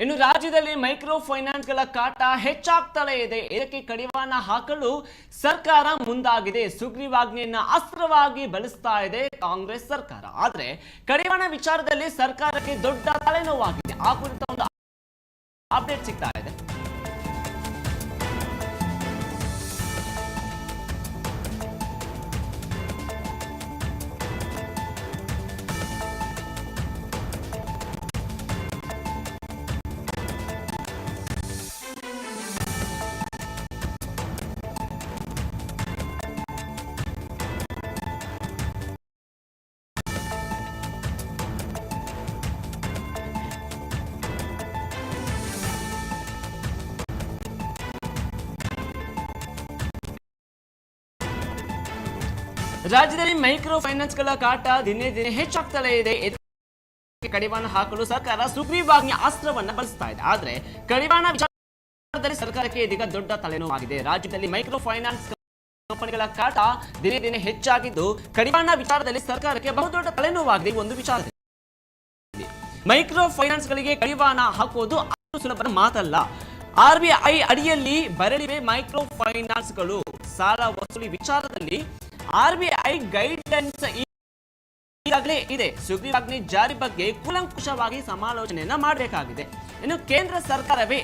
ಇನ್ನು ರಾಜ್ಯದಲ್ಲಿ ಮೈಕ್ರೋ ಫೈನಾನ್ಸ್ಗಳ ಕಾಟ ಹೆಚ್ಚಾಗ್ತಲೇ ಇದೆ. ಇದಕ್ಕೆ ಕಡಿವಾಣ ಹಾಕಲು ಸರ್ಕಾರ ಮುಂದಾಗಿದೆ. ಸುಗ್ರೀವಾಜ್ಞೆಯನ್ನ ಅಸ್ತ್ರವಾಗಿ ಬಳಸ್ತಾ ಇದೆ ಕಾಂಗ್ರೆಸ್ ಸರ್ಕಾರ. ಆದ್ರೆ ಕಡಿವಾಣ ವಿಚಾರದಲ್ಲಿ ಸರ್ಕಾರಕ್ಕೆ ದೊಡ್ಡ ತಲೆನೋವಾಗಿದೆ. ಆ ಕುರಿತ ಒಂದು ಅಪ್ಡೇಟ್ ಸಿಗ್ತಾ ಇದೆ. ರಾಜ್ಯದಲ್ಲಿ ಮೈಕ್ರೋ ಫೈನಾನ್ಸ್ಗಳ ಕಾಟ ದಿನೇ ದಿನೇ ಹೆಚ್ಚಾಗ್ತಲೇ ಇದೆ. ಕಡಿವಾಣ ಹಾಕಲು ಸರ್ಕಾರ ಸುಗ್ರೀವಾಜ್ಞೆ ಅಸ್ತ್ರವನ್ನ ಬಳಸ್ತಾ ಇದೆ. ಆದ್ರೆ ಕಡಿವಾಣ ವಿಚಾರದಲ್ಲಿ ಸರ್ಕಾರಕ್ಕೆ ಇದೀಗ ದೊಡ್ಡ ತಲೆನೋವಾಗಿದೆ. ರಾಜ್ಯದಲ್ಲಿ ಮೈಕ್ರೋ ಫೈನಾನ್ಸ್ ಕಂಪನಿಗಳ ಕಾಟ ದಿನೇ ದಿನೇ ಹೆಚ್ಚಾಗಿದ್ದು ಕಡಿವಾಣ ವಿಚಾರದಲ್ಲಿ ಸರ್ಕಾರಕ್ಕೆ ಬಹುದೊಡ್ಡ ತಲೆನೋವಾಗಿದೆ ಒಂದು ವಿಚಾರ ಮೈಕ್ರೋ ಫೈನಾನ್ಸ್ ಗಳಿಗೆ ಕಡಿವಾಣ ಅಷ್ಟು ಸುಲಭದ ಮಾತಲ್ಲ. ಆರ್ ಬಿ ಐ ಅಡಿಯಲ್ಲಿ ಬರಲಿವೆ ಮೈಕ್ರೋ ಫೈನಾನ್ಸ್ಗಳು ಸಾಲ ವಸೂಲಿ ವಿಚಾರದಲ್ಲಿ ಆರ್ ಬಿ ಐ ಗೈಡ್ಲೈನ್ಸ್ ಈಗಾಗಲೇ ಇದೆ. ಸುಗ್ರೀವಾಜ್ಞೆ ಜಾರಿ ಬಗ್ಗೆ ಕೂಲಂಕುಷವಾಗಿ ಸಮಾಲೋಚನೆಯನ್ನ ಮಾಡಬೇಕಾಗಿದೆ. ಇನ್ನು ಕೇಂದ್ರ ಸರ್ಕಾರವೇ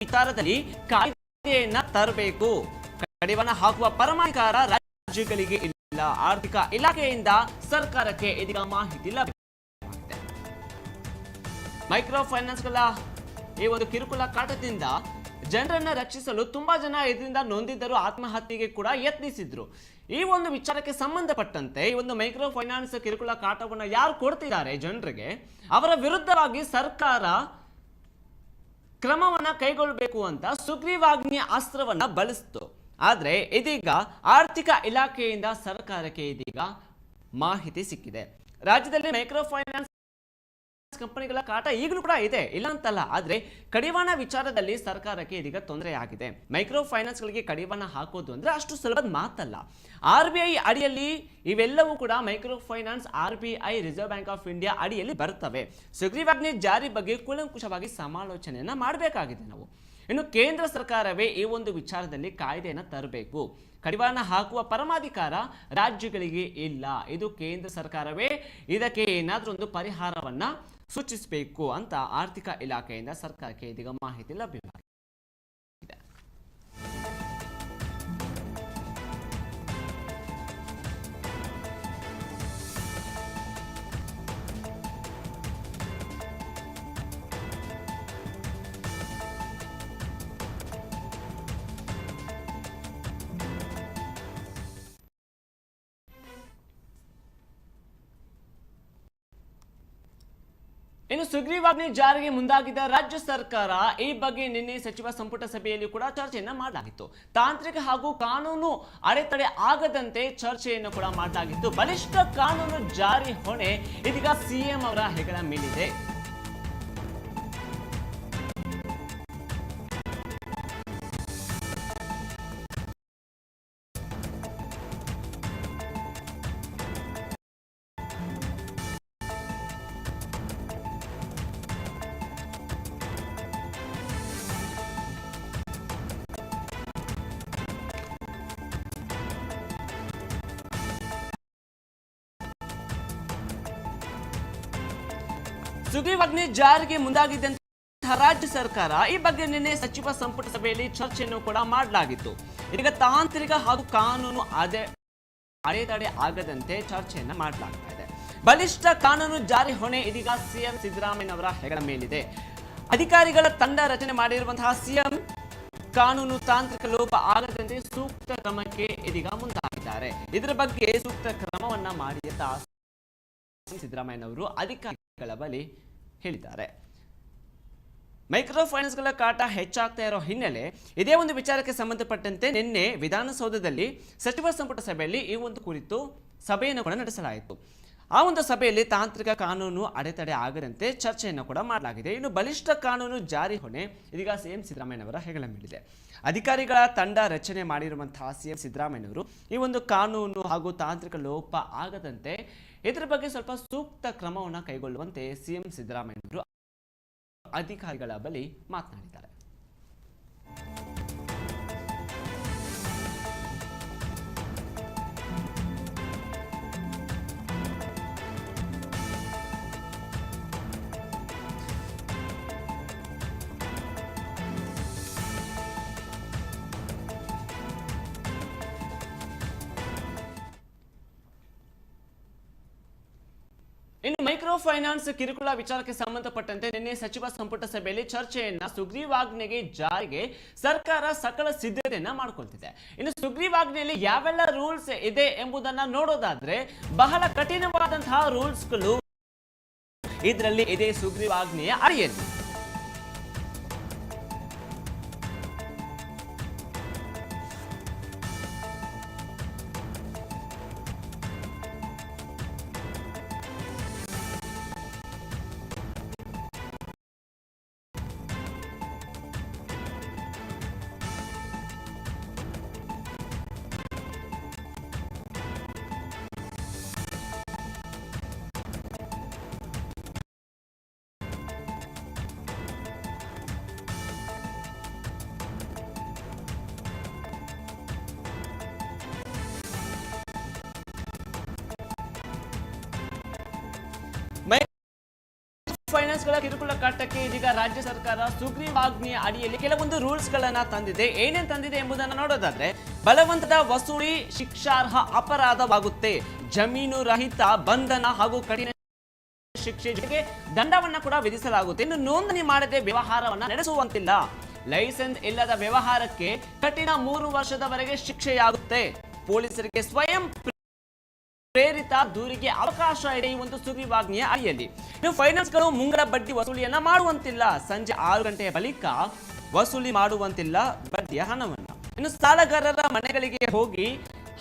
ವಿಚಾರದಲ್ಲಿ ಕಾಯ್ದೆಯನ್ನ ತರಬೇಕು. ಕಡಿವಾಣ ಹಾಕುವ ಪರಮಾಧಿಕಾರ ರಾಜ್ಯಗಳಿಗೆ ಇಲ್ಲ. ಆರ್ಥಿಕ ಇಲಾಖೆಯಿಂದ ಸರ್ಕಾರಕ್ಕೆ ಇದೀಗ ಮಾಹಿತಿ ಲಭ್ಯ ಮೈಕ್ರೋ ಫೈನಾನ್ಸ್ಗಳ ಈ ಒಂದು ಕಿರುಕುಳ ಕಾಟದಿಂದ ಜನರನ್ನ ರಕ್ಷಿಸಲು ತುಂಬಾ ಜನ ಇದರಿಂದ ನೊಂದಿದ್ದರು ಆತ್ಮಹತ್ಯೆಗೆ ಕೂಡ ಯತ್ನಿಸಿದ್ರು. ಈ ಒಂದು ವಿಚಾರಕ್ಕೆ ಸಂಬಂಧಪಟ್ಟಂತೆ ಈ ಒಂದು ಮೈಕ್ರೋ ಫೈನಾನ್ಸ್ ಕಿರುಕುಳ ಕಾಟವನ್ನು ಯಾರು ಕೊಡ್ತಿದ್ದಾರೆ ಜನರಿಗೆ? ಅವರ ವಿರುದ್ಧವಾಗಿ ಸರ್ಕಾರ ಕ್ರಮವನ್ನ ಕೈಗೊಳ್ಳಬೇಕು ಅಂತ ಸುಗ್ರೀವಾಜ್ಞೆ ಅಸ್ತ್ರವನ್ನ ಬಳಸಿತು. ಆದ್ರೆ ಇದೀಗ ಆರ್ಥಿಕ ಇಲಾಖೆಯಿಂದ ಸರ್ಕಾರಕ್ಕೆ ಇದೀಗ ಮಾಹಿತಿ ಸಿಕ್ಕಿದೆ. ರಾಜ್ಯದಲ್ಲಿ ಮೈಕ್ರೋ ಫೈನಾನ್ಸ್ ಕಂಪನಿಗಳ ಕಾಟ ಈಗಲೂ ಕೂಡ ಇದೆ. ಇಲ್ಲ ಅಂತಲ್ಲ, ಆದರೆ ಕಡಿವಾಣ ವಿಚಾರದಲ್ಲಿ ಸರ್ಕಾರಕ್ಕೆ ಇದೀಗ ತೊಂದರೆ ಆಗಿದೆ. ಮೈಕ್ರೋ ಫೈನಾನ್ಸ್ಗಳಿಗೆ ಕಡಿವಾಣ ಹಾಕೋದು ಅಂದ್ರೆ ಅಷ್ಟು ಸುಲಭದ ಮಾತಲ್ಲ. ಆರ್ ಅಡಿಯಲ್ಲಿ ಇವೆಲ್ಲವೂ ಕೂಡ micro finance, R reserve bank of India ಅಡಿಯಲ್ಲಿ ಬರ್ತವೆ. ಸುಗ್ರೀವಾಜ್ಞೆ ಜಾರಿ ಬಗ್ಗೆ ಕೂಲಂಕುಷವಾಗಿ ಸಮಾಲೋಚನೆಯನ್ನು ಮಾಡಬೇಕಾಗಿದೆ ನಾವು. ಇನ್ನು ಕೇಂದ್ರ ಸರ್ಕಾರವೇ ಈ ಒಂದು ವಿಚಾರದಲ್ಲಿ ಕಾಯ್ದೆಯನ್ನು ತರಬೇಕು. ಕಡಿವಾಣ ಹಾಕುವ ಪರಮಾಧಿಕಾರ ರಾಜ್ಯಗಳಿಗೆ ಇಲ್ಲ. ಇದು ಕೇಂದ್ರ ಸರ್ಕಾರವೇ. ಇದಕ್ಕೆ ಏನಾದರೂ ಒಂದು ಪರಿಹಾರವನ್ನ ಸೂಚಿಸಬೇಕು ಅಂತ ಆರ್ಥಿಕ ಇಲಾಖೆಯಿಂದ ಸರ್ಕಾರಕ್ಕೆ ಇದೀಗ ಮಾಹಿತಿ ಲಭ್ಯವಾಗಿದೆ. ಸುಗ್ರೀವಾಜ್ಞೆ ಜಾರಿಗೆ ಮುಂದಾಗಿದ್ದ ರಾಜ್ಯ ಸರ್ಕಾರ ಈ ಬಗ್ಗೆ ನಿನ್ನೆ ಸಚಿವ ಸಂಪುಟ ಸಭೆಯಲ್ಲಿ ಕೂಡ ಚರ್ಚೆಯನ್ನ ಮಾಡಲಾಗಿತ್ತು. ತಾಂತ್ರಿಕ ಹಾಗೂ ಕಾನೂನು ಅಡೆತಡೆ ಆಗದಂತೆ ಚರ್ಚೆಯನ್ನು ಕೂಡ ಮಾಡಲಾಗಿತ್ತು. ಬಲಿಷ್ಠ ಕಾನೂನು ಜಾರಿ ಹೊಣೆ ಇದೀಗ ಸಿಎಂ ಅವರ ಹೆಗಲ ಮೇಲಿದೆ. ಜಾರಿಗೆ ಮುಂದಾಗಿದ್ದಂತಹ ರಾಜ್ಯ ಸರ್ಕಾರ ಈ ಬಗ್ಗೆ ನಿನ್ನೆ ಸಚಿವ ಸಂಪುಟ ಸಭೆಯಲ್ಲಿ ಚರ್ಚೆಯನ್ನು ಕೂಡ ಮಾಡಲಾಗಿತ್ತು. ಇದೀಗ ತಾಂತ್ರಿಕ ಹಾಗೂ ಕಾನೂನು ಅದೇ ಅಡೆತಡೆ ಆಗದಂತೆ ಚರ್ಚೆಯನ್ನ ಮಾಡಲಾಗ್ತಾ ಇದೆ. ಬಲಿಷ್ಠ ಕಾನೂನು ಜಾರಿ ಹೊಣೆ ಇದೀಗ ಸಿಎಂ ಸಿದ್ದರಾಮಯ್ಯನವರ ಹೆಗಲ ಮೇಲಿದೆ. ಅಧಿಕಾರಿಗಳ ತಂಡ ರಚನೆ ಮಾಡಿರುವಂತಹ ಸಿಎಂ ಕಾನೂನು ತಾಂತ್ರಿಕ ಲೋಪ ಆಗದಂತೆ ಸೂಕ್ತ ಕ್ರಮಕ್ಕೆ ಇದೀಗ ಮುಂದಾಗಿದ್ದಾರೆ. ಇದರ ಬಗ್ಗೆ ಸೂಕ್ತ ಕ್ರಮವನ್ನ ಮಾಡಿ ಅಂತ ಸಿದ್ದರಾಮಯ್ಯನವರು ಅಧಿಕಾರಿಗಳ ಬಳಿ ಹೇಳಿದ್ದಾರೆ. ಮೈಕ್ರೋ ಫೈನಾನ್ಸ್ಗಳ ಕಾಟ ಹೆಚ್ಚಾಗ್ತಾ ಇರೋ ಹಿನ್ನೆಲೆ ಇದೇ ಒಂದು ವಿಚಾರಕ್ಕೆ ಸಂಬಂಧಪಟ್ಟಂತೆ ನಿನ್ನೆ ವಿಧಾನಸೌಧದಲ್ಲಿ ಸಚಿವ ಸಂಪುಟ ಸಭೆಯಲ್ಲಿ ಈ ಒಂದು ಕುರಿತು ಸಭೆಯನ್ನು ಕೂಡ ನಡೆಸಲಾಯಿತು. ಆ ಒಂದು ಸಭೆಯಲ್ಲಿ ತಾಂತ್ರಿಕ ಕಾನೂನು ಅಡೆತಡೆ ಆಗದಂತೆ ಚರ್ಚೆಯನ್ನು ಕೂಡ ಮಾಡಲಾಗಿದೆ. ಇನ್ನು ಬಲಿಷ್ಠ ಕಾನೂನು ಜಾರಿ ಹೊಣೆ ಇದೀಗ ಸಿಎಂ ಸಿದ್ದರಾಮಯ್ಯನವರ ಹೆಗಲ ಮೇಲಿದೆ. ಅಧಿಕಾರಿಗಳ ತಂಡ ರಚನೆ ಮಾಡಿರುವಂತಹ ಸಿಎಂ ಸಿದ್ದರಾಮಯ್ಯನವರು ಈ ಒಂದು ಕಾನೂನು ಹಾಗೂ ತಾಂತ್ರಿಕ ಲೋಪ ಆಗದಂತೆ ಇದರ ಬಗ್ಗೆ ಸ್ವಲ್ಪ ಸೂಕ್ತ ಕ್ರಮವನ್ನು ಕೈಗೊಳ್ಳುವಂತೆ ಸಿಎಂ ಸಿದ್ದರಾಮಯ್ಯನವರು ಅಧಿಕಾರಿಗಳ ಬಳಿ ಮಾತನಾಡಿದ್ದಾರೆ. ಇನ್ನು ಮೈಕ್ರೋ ಫೈನಾನ್ಸ್ ಕಿರುಕುಳ ವಿಚಾರಕ್ಕೆ ಸಂಬಂಧಪಟ್ಟಂತೆ ನಿನ್ನೆ ಸಚಿವ ಸಂಪುಟ ಸಭೆಯಲ್ಲಿ ಚರ್ಚೆಯನ್ನ ಸುಗ್ರೀವಾಜ್ಞೆಗೆ ಜಾರಿಗೆ ಸರ್ಕಾರ ಸಕಲ ಸಿದ್ಧತೆಯನ್ನ ಮಾಡ್ಕೊಳ್ತಿದೆ. ಇನ್ನು ಸುಗ್ರೀವಾಜ್ಞೆಯಲ್ಲಿ ಯಾವೆಲ್ಲ ರೂಲ್ಸ್ ಇದೆ ಎಂಬುದನ್ನ ನೋಡೋದಾದ್ರೆ ಬಹಳ ಕಠಿಣವಾದಂತಹ ರೂಲ್ಸ್ಗಳು ಇದರಲ್ಲಿ ಇದೆ ಸುಗ್ರೀವಾಜ್ಞೆಯ ಅಡಿಯಲ್ಲಿ. ಫೈನಾನ್ಸ್ಗಳ ಕಿರುಕುಳ ಕಾಟಕ್ಕೆ ಇದೀಗ ರಾಜ್ಯ ಸರ್ಕಾರ ಸುಗ್ರೀವಾಜ್ಞೆಯ ಅಡಿಯಲ್ಲಿ ಕೆಲವೊಂದು ರೂಲ್ಸ್ ಗಳನ್ನ ತಂದಿದೆ. ಏನೇನ್ ತಂದಿದೆ ಎಂಬುದನ್ನು ನೋಡೋದಾದ್ರೆ, ಬಲವಂತದ ವಸೂಲಿ ಶಿಕ್ಷಾರ್ಹ ಅಪರಾಧವಾಗುತ್ತೆ. ಜಮೀನು ರಹಿತ ಬಂಧನ ಹಾಗೂ ಕಠಿಣ ಶಿಕ್ಷೆ ಜೊತೆಗೆ ದಂಡವನ್ನ ಕೂಡ ವಿಧಿಸಲಾಗುತ್ತೆ. ಇನ್ನು ನೋಂದಣಿ ಮಾಡದೆ ವ್ಯವಹಾರವನ್ನ ನಡೆಸುವಂತಿಲ್ಲ. ಲೈಸೆನ್ಸ್ ಇಲ್ಲದ ವ್ಯವಹಾರಕ್ಕೆ ಕಠಿಣ ಮೂರು ವರ್ಷದವರೆಗೆ ಶಿಕ್ಷೆಯಾಗುತ್ತೆ. ಪೊಲೀಸರಿಗೆ ಸ್ವಯಂ ದೂರಿಗೆ ಅವಕಾಶ ಇದೆ ಈ ಒಂದು ಸುಗ್ರೀವಾಜ್ಞೆಯ ಅಡಿಯಲ್ಲಿ. ಇನ್ನು ಫೈನಾನ್ಸ್ಗಳು ಮುಂಗಡ ಬಡ್ಡಿ ವಸೂಲಿಯನ್ನ ಮಾಡುವಂತಿಲ್ಲ. ಸಂಜೆ ಆರು ಗಂಟೆಯ ಬಳಿಕ ವಸೂಲಿ ಮಾಡುವಂತಿಲ್ಲ ಬಡ್ಡಿಯ ಹಣವನ್ನು. ಇನ್ನು ಸಾಲಗಾರರ ಮನೆಗಳಿಗೆ ಹೋಗಿ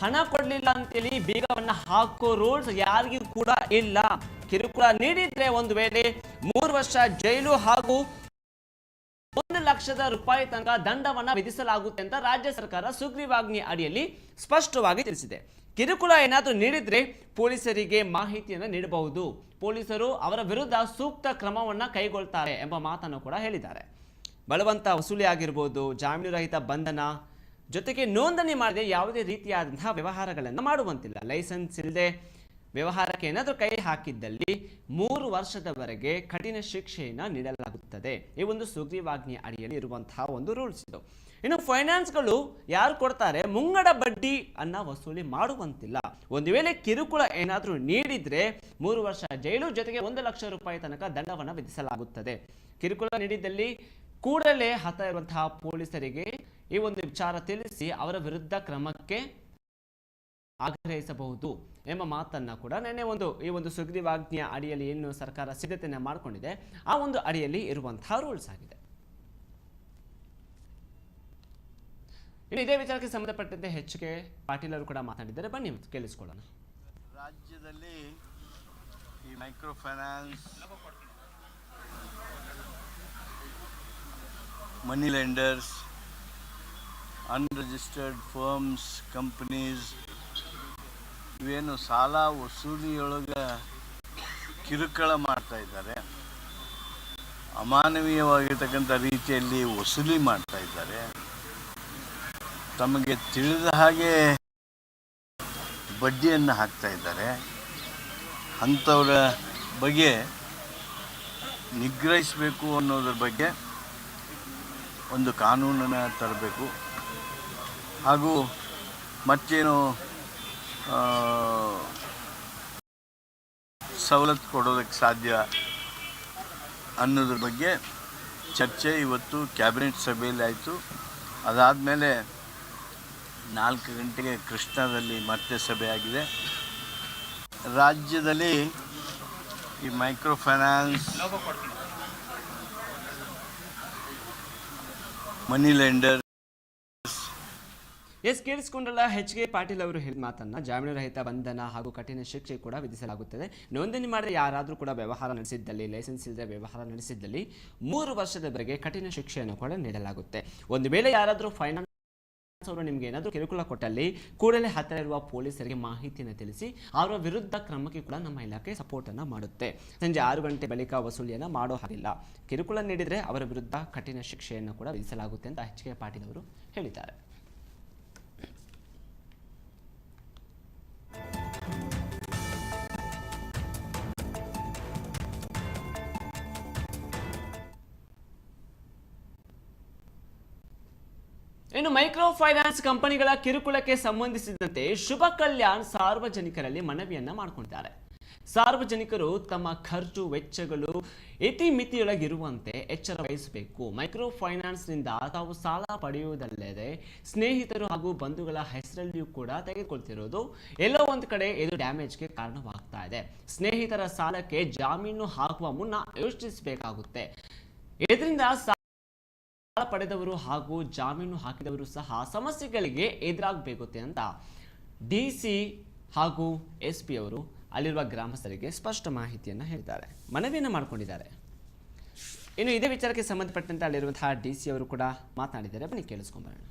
ಹಣ ಕೊಡ್ಲಿಲ್ಲ ಅಂತೇಳಿ ಬೀಗವನ್ನ ಹಾಕೋ ರೂಲ್ಸ್ ಯಾರಿಗೂ ಕೂಡ ಇಲ್ಲ. ಕಿರುಕುಳ ನೀಡಿದ್ರೆ ಒಂದು ವೇಳೆ ಮೂರು ವರ್ಷ ಜೈಲು ಹಾಗೂ ಒಂದು ಲಕ್ಷದ ರೂಪಾಯಿ ತನಕ ದಂಡವನ್ನ ವಿಧಿಸಲಾಗುತ್ತೆ ಅಂತ ರಾಜ್ಯ ಸರ್ಕಾರ ಸುಗ್ರೀವಾಜ್ಞೆ ಅಡಿಯಲ್ಲಿ ಸ್ಪಷ್ಟವಾಗಿ ತಿಳಿಸಿದೆ. ಕಿರುಕುಳ ಏನಾದರೂ ನೀಡಿದರೆ ಪೊಲೀಸರಿಗೆ ಮಾಹಿತಿಯನ್ನು ನೀಡಬಹುದು. ಪೊಲೀಸರು ಅವರ ವಿರುದ್ಧ ಸೂಕ್ತ ಕ್ರಮವನ್ನು ಕೈಗೊಳ್ತಾರೆ ಎಂಬ ಮಾತನ್ನು ಕೂಡ ಹೇಳಿದ್ದಾರೆ. ಬಲವಂತ ವಸೂಲಿ ಆಗಿರ್ಬೋದು, ಜಾಮೀನು ರಹಿತ ಬಂಧನ ಜೊತೆಗೆ ನೋಂದಣಿ ಮಾಡದೆ ಯಾವುದೇ ರೀತಿಯಾದಂತಹ ವ್ಯವಹಾರಗಳನ್ನು ಮಾಡುವಂತಿಲ್ಲ. ಲೈಸೆನ್ಸ್ ಇಲ್ಲದೆ ವ್ಯವಹಾರಕ್ಕೆ ಏನಾದರೂ ಕೈ ಹಾಕಿದ್ದಲ್ಲಿ ಮೂರು ವರ್ಷದವರೆಗೆ ಕಠಿಣ ಶಿಕ್ಷೆಯನ್ನು ನೀಡಲಾಗುತ್ತದೆ. ಈ ಒಂದು ಸುಗ್ರೀವಾಜ್ಞೆ ಅಡಿಯಲ್ಲಿ ಇರುವಂತಹ ಒಂದು ರೂಲ್ಸ್ ಇದು. ಇನ್ನು ಫೈನಾನ್ಸ್ಗಳು ಯಾರು ಕೊಡ್ತಾರೆ? ಮುಂಗಡ ಬಡ್ಡಿ ಅನ್ನ ವಸೂಲಿ ಮಾಡುವಂತಿಲ್ಲ. ಒಂದು ವೇಳೆ ಕಿರುಕುಳ ಏನಾದರೂ ನೀಡಿದ್ರೆ ಮೂರು ವರ್ಷ ಜೈಲು ಜೊತೆಗೆ ಒಂದು ಲಕ್ಷ ರೂಪಾಯಿ ತನಕ ದಂಡವನ್ನು ವಿಧಿಸಲಾಗುತ್ತದೆ. ಕಿರುಕುಳ ನೀಡಿದ್ದಲ್ಲಿ ಕೂಡಲೇ ಹತ ಇರುವಂತಹ ಪೊಲೀಸರಿಗೆ ಈ ಒಂದು ವಿಚಾರ ತಿಳಿಸಿ ಅವರ ವಿರುದ್ಧ ಕ್ರಮಕ್ಕೆ ಆಗ್ರಹಿಸಬಹುದು ಎಂಬ ಮಾತನ್ನ ಕೂಡ ನಿನ್ನೆ ಒಂದು, ಈ ಒಂದು ಸುಗ್ರೀವಾಜ್ಞೆಯ ಅಡಿಯಲ್ಲಿ ಏನು ಸರ್ಕಾರ ಸಿದ್ಧತೆಯನ್ನು ಮಾಡಿಕೊಂಡಿದೆ, ಆ ಒಂದು ಅಡಿಯಲ್ಲಿ ಇರುವಂತಹ ರೂಲ್ಸ್ ಆಗಿದೆ. ಇನ್ನು ಇದೇ ವಿಚಾರಕ್ಕೆ ಸಂಬಂಧಪಟ್ಟಂತೆ ಹೆಚ್ಚಿಗೆ ಪಾಟೀಲ್ ಅವರು ಕೂಡ ಮಾತನಾಡಿದ್ದಾರೆ ಬನ್ನಿ ಕೇಳಿಸ್ಕೊಳ್ಳೋಣ. ರಾಜ್ಯದಲ್ಲಿ ಈ micro finance money lenders unregistered firms companies ಇವೇನು ಸಾಲ ವಸೂಲಿಯೊಳಗೆ ಕಿರುಕುಳ ಮಾಡ್ತಾ ಇದ್ದಾರೆ. ಅಮಾನವೀಯವಾಗಿರ್ತಕ್ಕಂಥ ರೀತಿಯಲ್ಲಿ ವಸೂಲಿ ಮಾಡ್ತಾ ಇದ್ದಾರೆ. ತಮಗೆ ತಿಳಿದ ಹಾಗೆ ಬಡ್ಡಿಯನ್ನು ಹಾಕ್ತಾ ಇದ್ದಾರೆ. ಅಂಥವರ ಬಗ್ಗೆ ನಿಗ್ರಹಿಸಬೇಕು ಅನ್ನೋದ್ರ ಬಗ್ಗೆ ಒಂದು ಕಾನೂನನ್ನು ತರಬೇಕು. ಹಾಗೂ ಮತ್ತೇನು ಸವಲತ್ತು ಕೊಡೋದಕ್ಕೆ ಸಾಧ್ಯ ಅನ್ನೋದ್ರ ಬಗ್ಗೆ ಚರ್ಚೆ ಇವತ್ತು ಕ್ಯಾಬಿನೆಟ್ ಸಭೆಯಲ್ಲಿ ಆಯಿತು. ಅದಾದಮೇಲೆ ನಾಲ್ಕು ಗಂಟೆಗೆ ಕೃಷ್ಣದಲ್ಲಿ ಮತ್ತೆ ಸಭೆ ಆಗಿದೆ. ರಾಜ್ಯದಲ್ಲಿ ಈ micro finance money lenders ಕೇಳಿಸ್ಕೊಂಡಲ್ಲ ಎಚ್ ಕೆ ಪಾಟೀಲ್ ಅವರು ಹೇಳಿದ ಮಾತನ್ನ, ಜಾಮೀನು ರಹಿತ ಬಂಧನ ಹಾಗೂ ಕಠಿಣ ಶಿಕ್ಷೆ ಕೂಡ ವಿಧಿಸಲಾಗುತ್ತದೆ. ನೋಂದಣಿ ಮಾಡಿದ ಯಾರಾದರೂ ಕೂಡ ವ್ಯವಹಾರ ನಡೆಸಿದ್ದಲ್ಲಿ, ಲೈಸೆನ್ಸ್ ಇಲ್ಲದೆ ವ್ಯವಹಾರ ನಡೆಸಿದ್ದಲ್ಲಿ ಮೂರು ವರ್ಷದವರೆಗೆ ಕಠಿಣ ಶಿಕ್ಷೆಯನ್ನು ಕೂಡ ನೀಡಲಾಗುತ್ತೆ. ಒಂದು ವೇಳೆ ಯಾರಾದರೂ ಫೈನಾನ್ಸ್ ಅವರು ನಿಮಗೆ ಏನಾದರೂ ಕಿರುಕುಳ ಕೊಟ್ಟಲ್ಲಿ ಕೂಡಲೇ ಹತ್ತಿರ ಇರುವ ಪೊಲೀಸರಿಗೆ ಮಾಹಿತಿಯನ್ನು ತಿಳಿಸಿ ಅವರ ವಿರುದ್ಧ ಕ್ರಮಕ್ಕೆ ಕೂಡ ನಮ್ಮ ಇಲಾಖೆ ಸಪೋರ್ಟ್ ಅನ್ನ ಮಾಡುತ್ತೆ. ಸಂಜೆ ಆರು ಗಂಟೆ ಬಳಿಕ ವಸೂಲಿಯನ್ನು ಮಾಡೋ ಹಾಗಿಲ್ಲ. ಕಿರುಕುಳ ನೀಡಿದರೆ ಅವರ ವಿರುದ್ಧ ಕಠಿಣ ಶಿಕ್ಷೆಯನ್ನು ಕೂಡ ವಿಧಿಸಲಾಗುತ್ತೆ ಅಂತ ಎಚ್ ಕೆ ಪಾಟೀಲ್ ಅವರು ಹೇಳಿದ್ದಾರೆ. ಇನ್ನು ಮೈಕ್ರೋ ಫೈನಾನ್ಸ್ ಕಂಪನಿಗಳ ಕಿರುಕುಳಕ್ಕೆ ಸಂಬಂಧಿಸಿದಂತೆ ಶುಭ ಕಲ್ಯಾಣ್ ಸಾರ್ವಜನಿಕರಲ್ಲಿ ಮನವಿಯನ್ನ ಮಾಡಿಕೊಂಡಿದ್ದಾರೆ. ಸಾರ್ವಜನಿಕರು ತಮ್ಮ ಖರ್ಚು, ವೆಚ್ಚಗಳು ಇತಿಮಿತಿಯೊಳಗಿರುವಂತೆ ಎಚ್ಚರ ವಹಿಸಬೇಕು. ಮೈಕ್ರೋ ಫೈನಾನ್ಸ್ನಿಂದ ತಾವು ಸಾಲ ಪಡೆಯುವುದಲ್ಲದೆ ಸ್ನೇಹಿತರು ಹಾಗೂ ಬಂಧುಗಳ ಹೆಸರಲ್ಲಿಯೂ ಕೂಡ ತೆಗೆದುಕೊಳ್ತಿರೋದು ಎಲ್ಲೋ ಒಂದು ಕಡೆ ಇದು ಡ್ಯಾಮೇಜ್ಗೆ ಕಾರಣವಾಗ್ತಾ ಇದೆ. ಸ್ನೇಹಿತರ ಸಾಲಕ್ಕೆ ಜಾಮೀನು ಹಾಕುವ ಮುನ್ನ ಯೋಚಿಸಬೇಕಾಗುತ್ತೆ. ಇದರಿಂದ ಸಾಲ ಪಡೆದವರು ಹಾಗೂ ಜಾಮೀನು ಹಾಕಿದವರು ಸಹ ಸಮಸ್ಯೆಗಳಿಗೆ ಎದುರಾಗಬೇಕುತ್ತೆ ಅಂತ ಡಿ ಸಿ ಹಾಗೂ ಎಸ್ ಪಿ ಅವರು ಅಲ್ಲಿರುವ ಗ್ರಾಮಸ್ಥರಿಗೆ ಸ್ಪಷ್ಟ ಮಾಹಿತಿಯನ್ನು ಹೇಳಿದ್ದಾರೆ. ಮನವಿಯನ್ನು ಮಾಡಿಕೊಂಡಿದ್ದಾರೆ. ಇನ್ನು ಇದೇ ವಿಚಾರಕ್ಕೆ ಸಂಬಂಧಪಟ್ಟಂತೆ ಅಲ್ಲಿರುವಂತಹ ಡಿ ಸಿ ಅವರು ಕೂಡ ಮಾತನಾಡಿದ್ದಾರೆ. ಬನ್ನಿ ಕೇಳಿಸ್ಕೊಂಬರೋಣ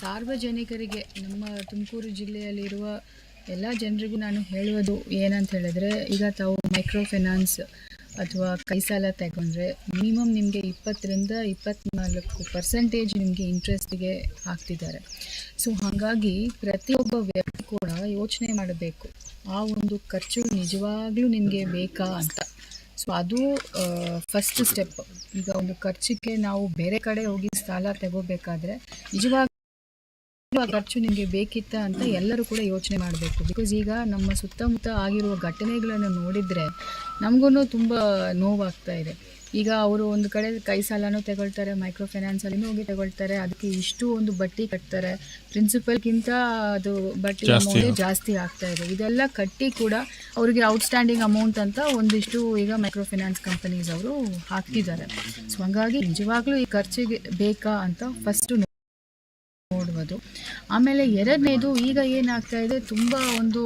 ಸಾರ್ವಜನಿಕರಿಗೆ ನಮ್ಮ ತುಮಕೂರು ಜಿಲ್ಲೆಯಲ್ಲಿರುವ ಎಲ್ಲ ಜನರಿಗೂ ನಾನು ಹೇಳುವುದು ಏನಂತ ಹೇಳಿದ್ರೆ, ಈಗ ತಾವು ಮೈಕ್ರೋ ಫೈನಾನ್ಸ್ ಅಥವಾ ಕೈ ಸಾಲ ತಗೊಂಡ್ರೆ ಮಿನಿಮಮ್ ನಿಮಗೆ ಇಪ್ಪತ್ತರಿಂದ ಇಪ್ಪತ್ನಾಲ್ಕು ಪರ್ಸೆಂಟೇಜ್ ನಿಮಗೆ ಇಂಟ್ರೆಸ್ಟಿಗೆ ಹಾಕ್ತಿದ್ದಾರೆ. ಸೊ ಹಾಗಾಗಿ ಪ್ರತಿಯೊಬ್ಬ ವ್ಯಕ್ತಿ ಕೂಡ ಯೋಚನೆ ಮಾಡಬೇಕು. ಆ ಒಂದು ಖರ್ಚು ನಿಜವಾಗ್ಲೂ ನಿಮಗೆ ಬೇಕಾ ಅಂತ. ಸೊ ಅದು ಫಸ್ಟ್ ಸ್ಟೆಪ್ ಈಗ ಒಂದು ಖರ್ಚಿಗೆ ನಾವು ಬೇರೆ ಕಡೆ ಹೋಗಿ ಸಾಲ ತಗೋಬೇಕಾದ್ರೆ ನಿಜವಾಗ ಆ ಖರ್ಚು ನಿಮಗೆ ಬೇಕಿತ್ತ ಅಂತ ಎಲ್ಲರೂ ಕೂಡ ಯೋಚನೆ ಮಾಡಬೇಕು. ಬಿಕಾಸ್ ಈಗ ನಮ್ಮ ಸುತ್ತಮುತ್ತ ಆಗಿರುವ ಘಟನೆಗಳನ್ನು ನೋಡಿದರೆ ನಮಗೂ ತುಂಬ ನೋವಾಗ್ತಾ ಇದೆ. ಈಗ ಅವರು ಒಂದು ಕಡೆ ಕೈ ಸಾಲನೂ ತಗೊಳ್ತಾರೆ ಮೈಕ್ರೋ ಫೈನಾನ್ಸಲ್ಲಿನೂ ಹೋಗಿ ತಗೊಳ್ತಾರೆ ಅದಕ್ಕೆ ಇಷ್ಟು ಒಂದು ಬಡ್ಡಿ ಕಟ್ತಾರೆ ಪ್ರಿನ್ಸಿಪಲ್ಗಿಂತ ಅದು ಬಡ್ಡಿ ಅಮೌಂಟ್ ಜಾಸ್ತಿ ಆಗ್ತಾ ಇದೆ. ಇದೆಲ್ಲ ಕಟ್ಟಿ ಕೂಡ ಅವರಿಗೆ ಔಟ್ಸ್ಟ್ಯಾಂಡಿಂಗ್ ಅಮೌಂಟ್ ಅಂತ ಒಂದಿಷ್ಟು ಈಗ ಮೈಕ್ರೋ ಫೈನಾನ್ಸ್ ಕಂಪನೀಸ್ ಅವರು ಹಾಕ್ತಿದ್ದಾರೆ. ಸೊ ಹಂಗಾಗಿ ನಿಜವಾಗ್ಲೂ ಈ ಖರ್ಚಿಗೆ ಬೇಕಾ ಅಂತ ಫಸ್ಟು ನೋಡುವುದು. ಆಮೇಲೆ ಎರಡನೇದು ಈಗ ಏನಾಗ್ತಾ ಇದೆ ತುಂಬ ಒಂದು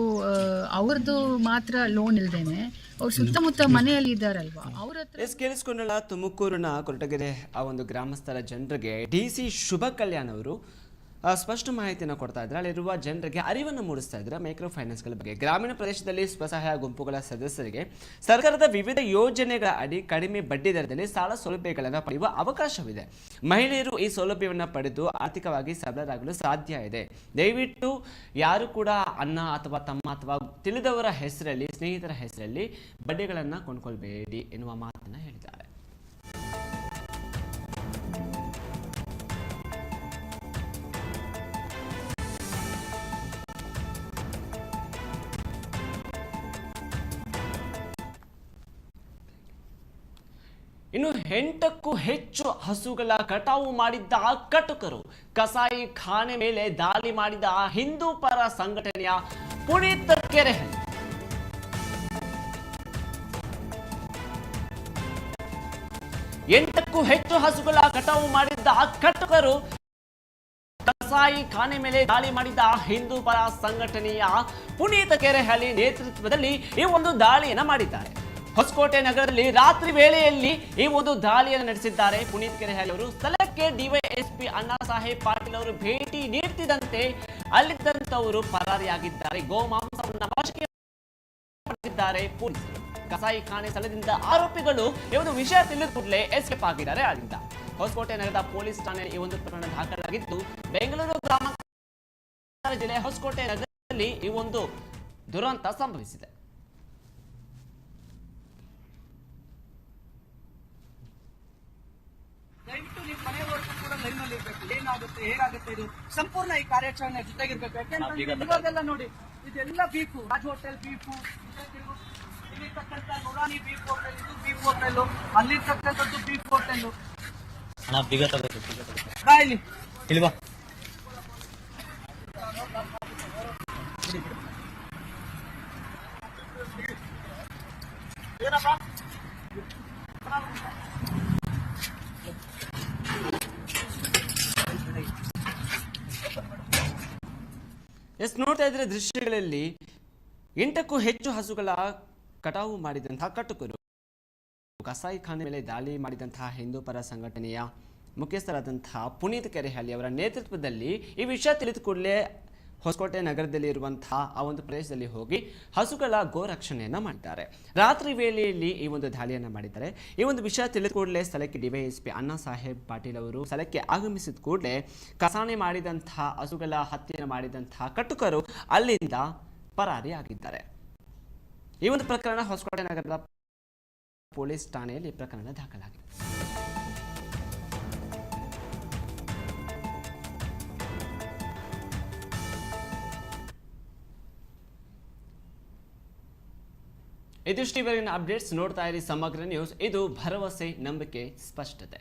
ಅವ್ರದ್ದು ಮಾತ್ರ ಲೋನ್ ಇಲ್ದೇನೆ ಅವ್ರ ಸುತ್ತಮುತ್ತ ಮನೆಯಲ್ಲಿ ಇದ್ದಾರಲ್ವಾ? ಅವ್ರ ಹತ್ರ ಎಸ್ ಕೇಳಿಸ್ಕೊಂಡಲ್ಲ ತುಮಕೂರಿನ ಕೊರಟಗೆರೆ ಆ ಒಂದು ಗ್ರಾಮಸ್ಥರ ಜನರಿಗೆ ಡಿ ಸಿ ಶುಭ ಕಲ್ಯಾಣ್ ಅವರು ಸ್ಪಷ್ಟ ಮಾಹಿತಿಯನ್ನು ಕೊಡ್ತಾ ಇದ್ದಾರೆ. ಅಲ್ಲಿರುವ ಜನರಿಗೆ ಅರಿವನ್ನು ಮೂಡಿಸ್ತಾ ಇದ್ದಾರೆ ಮೈಕ್ರೋ ಫೈನಾನ್ಸ್ಗಳ ಬಗ್ಗೆ. ಗ್ರಾಮೀಣ ಪ್ರದೇಶದಲ್ಲಿ ಸ್ವಸಹಾಯ ಗುಂಪುಗಳ ಸದಸ್ಯರಿಗೆ ಸರ್ಕಾರದ ವಿವಿಧ ಯೋಜನೆಗಳ ಅಡಿ ಕಡಿಮೆ ಬಡ್ಡಿ ದರದಲ್ಲಿ ಸಾಲ ಸೌಲಭ್ಯಗಳನ್ನು ಪಡೆಯುವ ಅವಕಾಶವಿದೆ. ಮಹಿಳೆಯರು ಈ ಸೌಲಭ್ಯವನ್ನು ಪಡೆದು ಆರ್ಥಿಕವಾಗಿ ಸಬಲರಾಗಲು ಸಾಧ್ಯ ಇದೆ. ದಯವಿಟ್ಟು ಯಾರು ಕೂಡ ಅಣ್ಣ ಅಥವಾ ತಮ್ಮ ಅಥವಾ ತಿಳಿದವರ ಹೆಸರಲ್ಲಿ, ಸ್ನೇಹಿತರ ಹೆಸರಲ್ಲಿ ಬಡ್ಡಿಗಳನ್ನು ಕೊಂಡ್ಕೊಳ್ಬೇಡಿ ಎನ್ನುವ ಮಾತನ್ನು ಹೇಳಿದ್ದಾರೆ. ಇನ್ನು ಎಂಟಕ್ಕೂ ಹೆಚ್ಚು ಹಸುಗಳ ಕಟಾವು ಮಾಡಿದ್ದ ಕಟುಕರು ಕಸಾಯಿ ಖಾನೆ ಮೇಲೆ ದಾಳಿ ಮಾಡಿದ ಆ ಹಿಂದೂ ಪರ ಸಂಘಟನೆಯ ಪುನೀತ್ ಕೆರೆ. ಎಂಟಕ್ಕೂ ಹೆಚ್ಚು ಹಸುಗಳ ಕಟಾವು ಮಾಡಿದ್ದ ಆ ಕಟುಕರು ಕಸಾಯಿ ಖಾನೆ ಮೇಲೆ ದಾಳಿ ಮಾಡಿದ ಹಿಂದೂ ಪರ ಸಂಘಟನೆಯ ಪುನೀತ ಕೆರೆಹಳ್ಳಿ ನೇತೃತ್ವದಲ್ಲಿ ಈ ಒಂದು ದಾಳಿಯನ್ನು ಮಾಡಿದ್ದಾರೆ. ಹೊಸಕೋಟೆ ನಗರದಲ್ಲಿ ರಾತ್ರಿ ವೇಳೆಯಲ್ಲಿ ಈ ಒಂದು ದಾಳಿಯನ್ನು ನಡೆಸಿದ್ದಾರೆ. ಪುನೀತ್ ಕೆರೆಹಳ್ಳಿ ಅವರು ಸ್ಥಳಕ್ಕೆ ಡಿವೈಎಸ್ಪಿ ಅಣ್ಣಾ ಸಾಹೇಬ್ ಪಾಟೀಲ್ ಅವರು ಭೇಟಿ ನೀಡ್ತಿದಂತೆ ಅಲ್ಲಿದ್ದಂಥವರು ಪರಾರಿಯಾಗಿದ್ದಾರೆ. ಗೋಮಾಂಸವನ್ನು ವಶಕ್ಕೆ ಪಡೆದಿದ್ದಾರೆ ಪೊಲೀಸರು ಕಸಾಯಿ ಖಾನೆ ಸ್ಥಳದಿಂದ ಆರೋಪಿಗಳು ಈ ಒಂದು ವಿಷಯ ತಿಳಿದ ಕೂಡಲೇ ಎಸ್ಕೇಪ್ ಆಗಿದ್ದಾರೆ. ಅಲ್ಲಿಂದ ಹೊಸಕೋಟೆ ನಗರದ ಪೊಲೀಸ್ ಠಾಣೆಯಲ್ಲಿ ಈ ಒಂದು ಪ್ರಕರಣ ದಾಖಲಾಗಿದ್ದು, ಬೆಂಗಳೂರು ಗ್ರಾಮಾಂತರ ಜಿಲ್ಲೆ ಹೊಸಕೋಟೆ ನಗರದಲ್ಲಿ ಈ ಒಂದು ದುರಂತ ಸಂಭವಿಸಿದೆ. ದಯವಿಟ್ಟು ನೀವು ಮನೆಯವರೆಗೂ ಕೂಡ ಲೈನ್ ಅಲ್ಲಿ ಇರ್ಬೇಕು. ಏನಾಗುತ್ತೆ ಏನಾಗುತ್ತೆ ಇದು? ಸಂಪೂರ್ಣ ಈ ಕಾರ್ಯಾಚರಣೆ ಜೊತೆಗಿರ್ಬೇಕು. ಯಾಕೆಂದ್ರೆ ಇವಾಗೆಲ್ಲ ನೋಡಿ ಇದೆಲ್ಲ ಬೀಫು ರಾಜ್ ಹೋಟೆಲ್ ಬೀಫು ಇಲ್ಲಿರ್ತಕ್ಕಂಥ ನುರಾನಿ ಬೀಫ್ ಹೋಟೆಲ್ ಇದು ಬೀಫ್ ಹೋಟೆಲ್ ಅಲ್ಲಿರ್ತಕ್ಕಂಥದ್ದು ಬೀಫ್ ಹೋಟೆಲ್ ಇಲ್ಲಿ. ಬಾ ನೋಡ್ತಾ ಇದ್ರೆ ದೃಶ್ಯಗಳಲ್ಲಿ ಎಂಟಕ್ಕೂ ಹೆಚ್ಚು ಹಸುಗಳ ಕಟಾವು ಮಾಡಿದಂತಹ ಕಟುಕರು. ಕಸಾಯಿ ಖಾನೆ ಮೇಲೆ ದಾಳಿ ಮಾಡಿದಂತಹ ಹಿಂದೂ ಪರ ಸಂಘಟನೆಯ ಮುಖ್ಯಸ್ಥರಾದಂತಹ ಪುನೀತ್ ಕೆರೆಹಳ್ಳಿ ಅವರ ನೇತೃತ್ವದಲ್ಲಿ ಈ ವಿಷಯ ತಿಳಿದು ಕೂಡಲೇ ಹೊಸಕೋಟೆ ನಗರದಲ್ಲಿ ಇರುವಂತಹ ಆ ಒಂದು ಪ್ರದೇಶದಲ್ಲಿ ಹೋಗಿ ಹಸುಗಳ ಗೋರಕ್ಷಣೆಯನ್ನು ಮಾಡಿದ್ದಾರೆ ರಾತ್ರಿ ವೇಳೆಯಲ್ಲಿ ಈ ಒಂದು ದಾಳಿಯನ್ನು ಮಾಡಿದ್ದಾರೆ. ಈ ಒಂದು ವಿಷಯ ತಿಳಿದ ಕೂಡಲೇ ಸ್ಥಳಕ್ಕೆ ಡಿವೈಎಸ್ಪಿ ಅಣ್ಣಾ ಸಾಹೇಬ್ ಪಾಟೀಲ್ ಅವರು ಸ್ಥಳಕ್ಕೆ ಆಗಮಿಸಿದ ಕೂಡಲೇ ಕಸಾಣೆ ಮಾಡಿದಂತಹ ಹಸುಗಳ ಹತ್ಯೆಯನ್ನು ಮಾಡಿದಂತಹ ಕಟುಕರು ಅಲ್ಲಿಂದ ಪರಾರಿ ಆಗಿದ್ದಾರೆ. ಈ ಒಂದು ಪ್ರಕರಣ ಹೊಸಕೋಟೆ ನಗರದ ಪೊಲೀಸ್ ಠಾಣೆಯಲ್ಲಿ ಪ್ರಕರಣ ದಾಖಲಾಗಿದೆ. ಇದಿಷ್ಟು ಇವರಿನ ಅಪ್ಡೇಟ್ಸ್ ನೋಡ್ತಾ ಇರಿ ಸಮಗ್ರ ನ್ಯೂಸ್ ಇದು ಭರವಸೆ ನಂಬಿಕೆ ಸ್ಪಷ್ಟತೆ.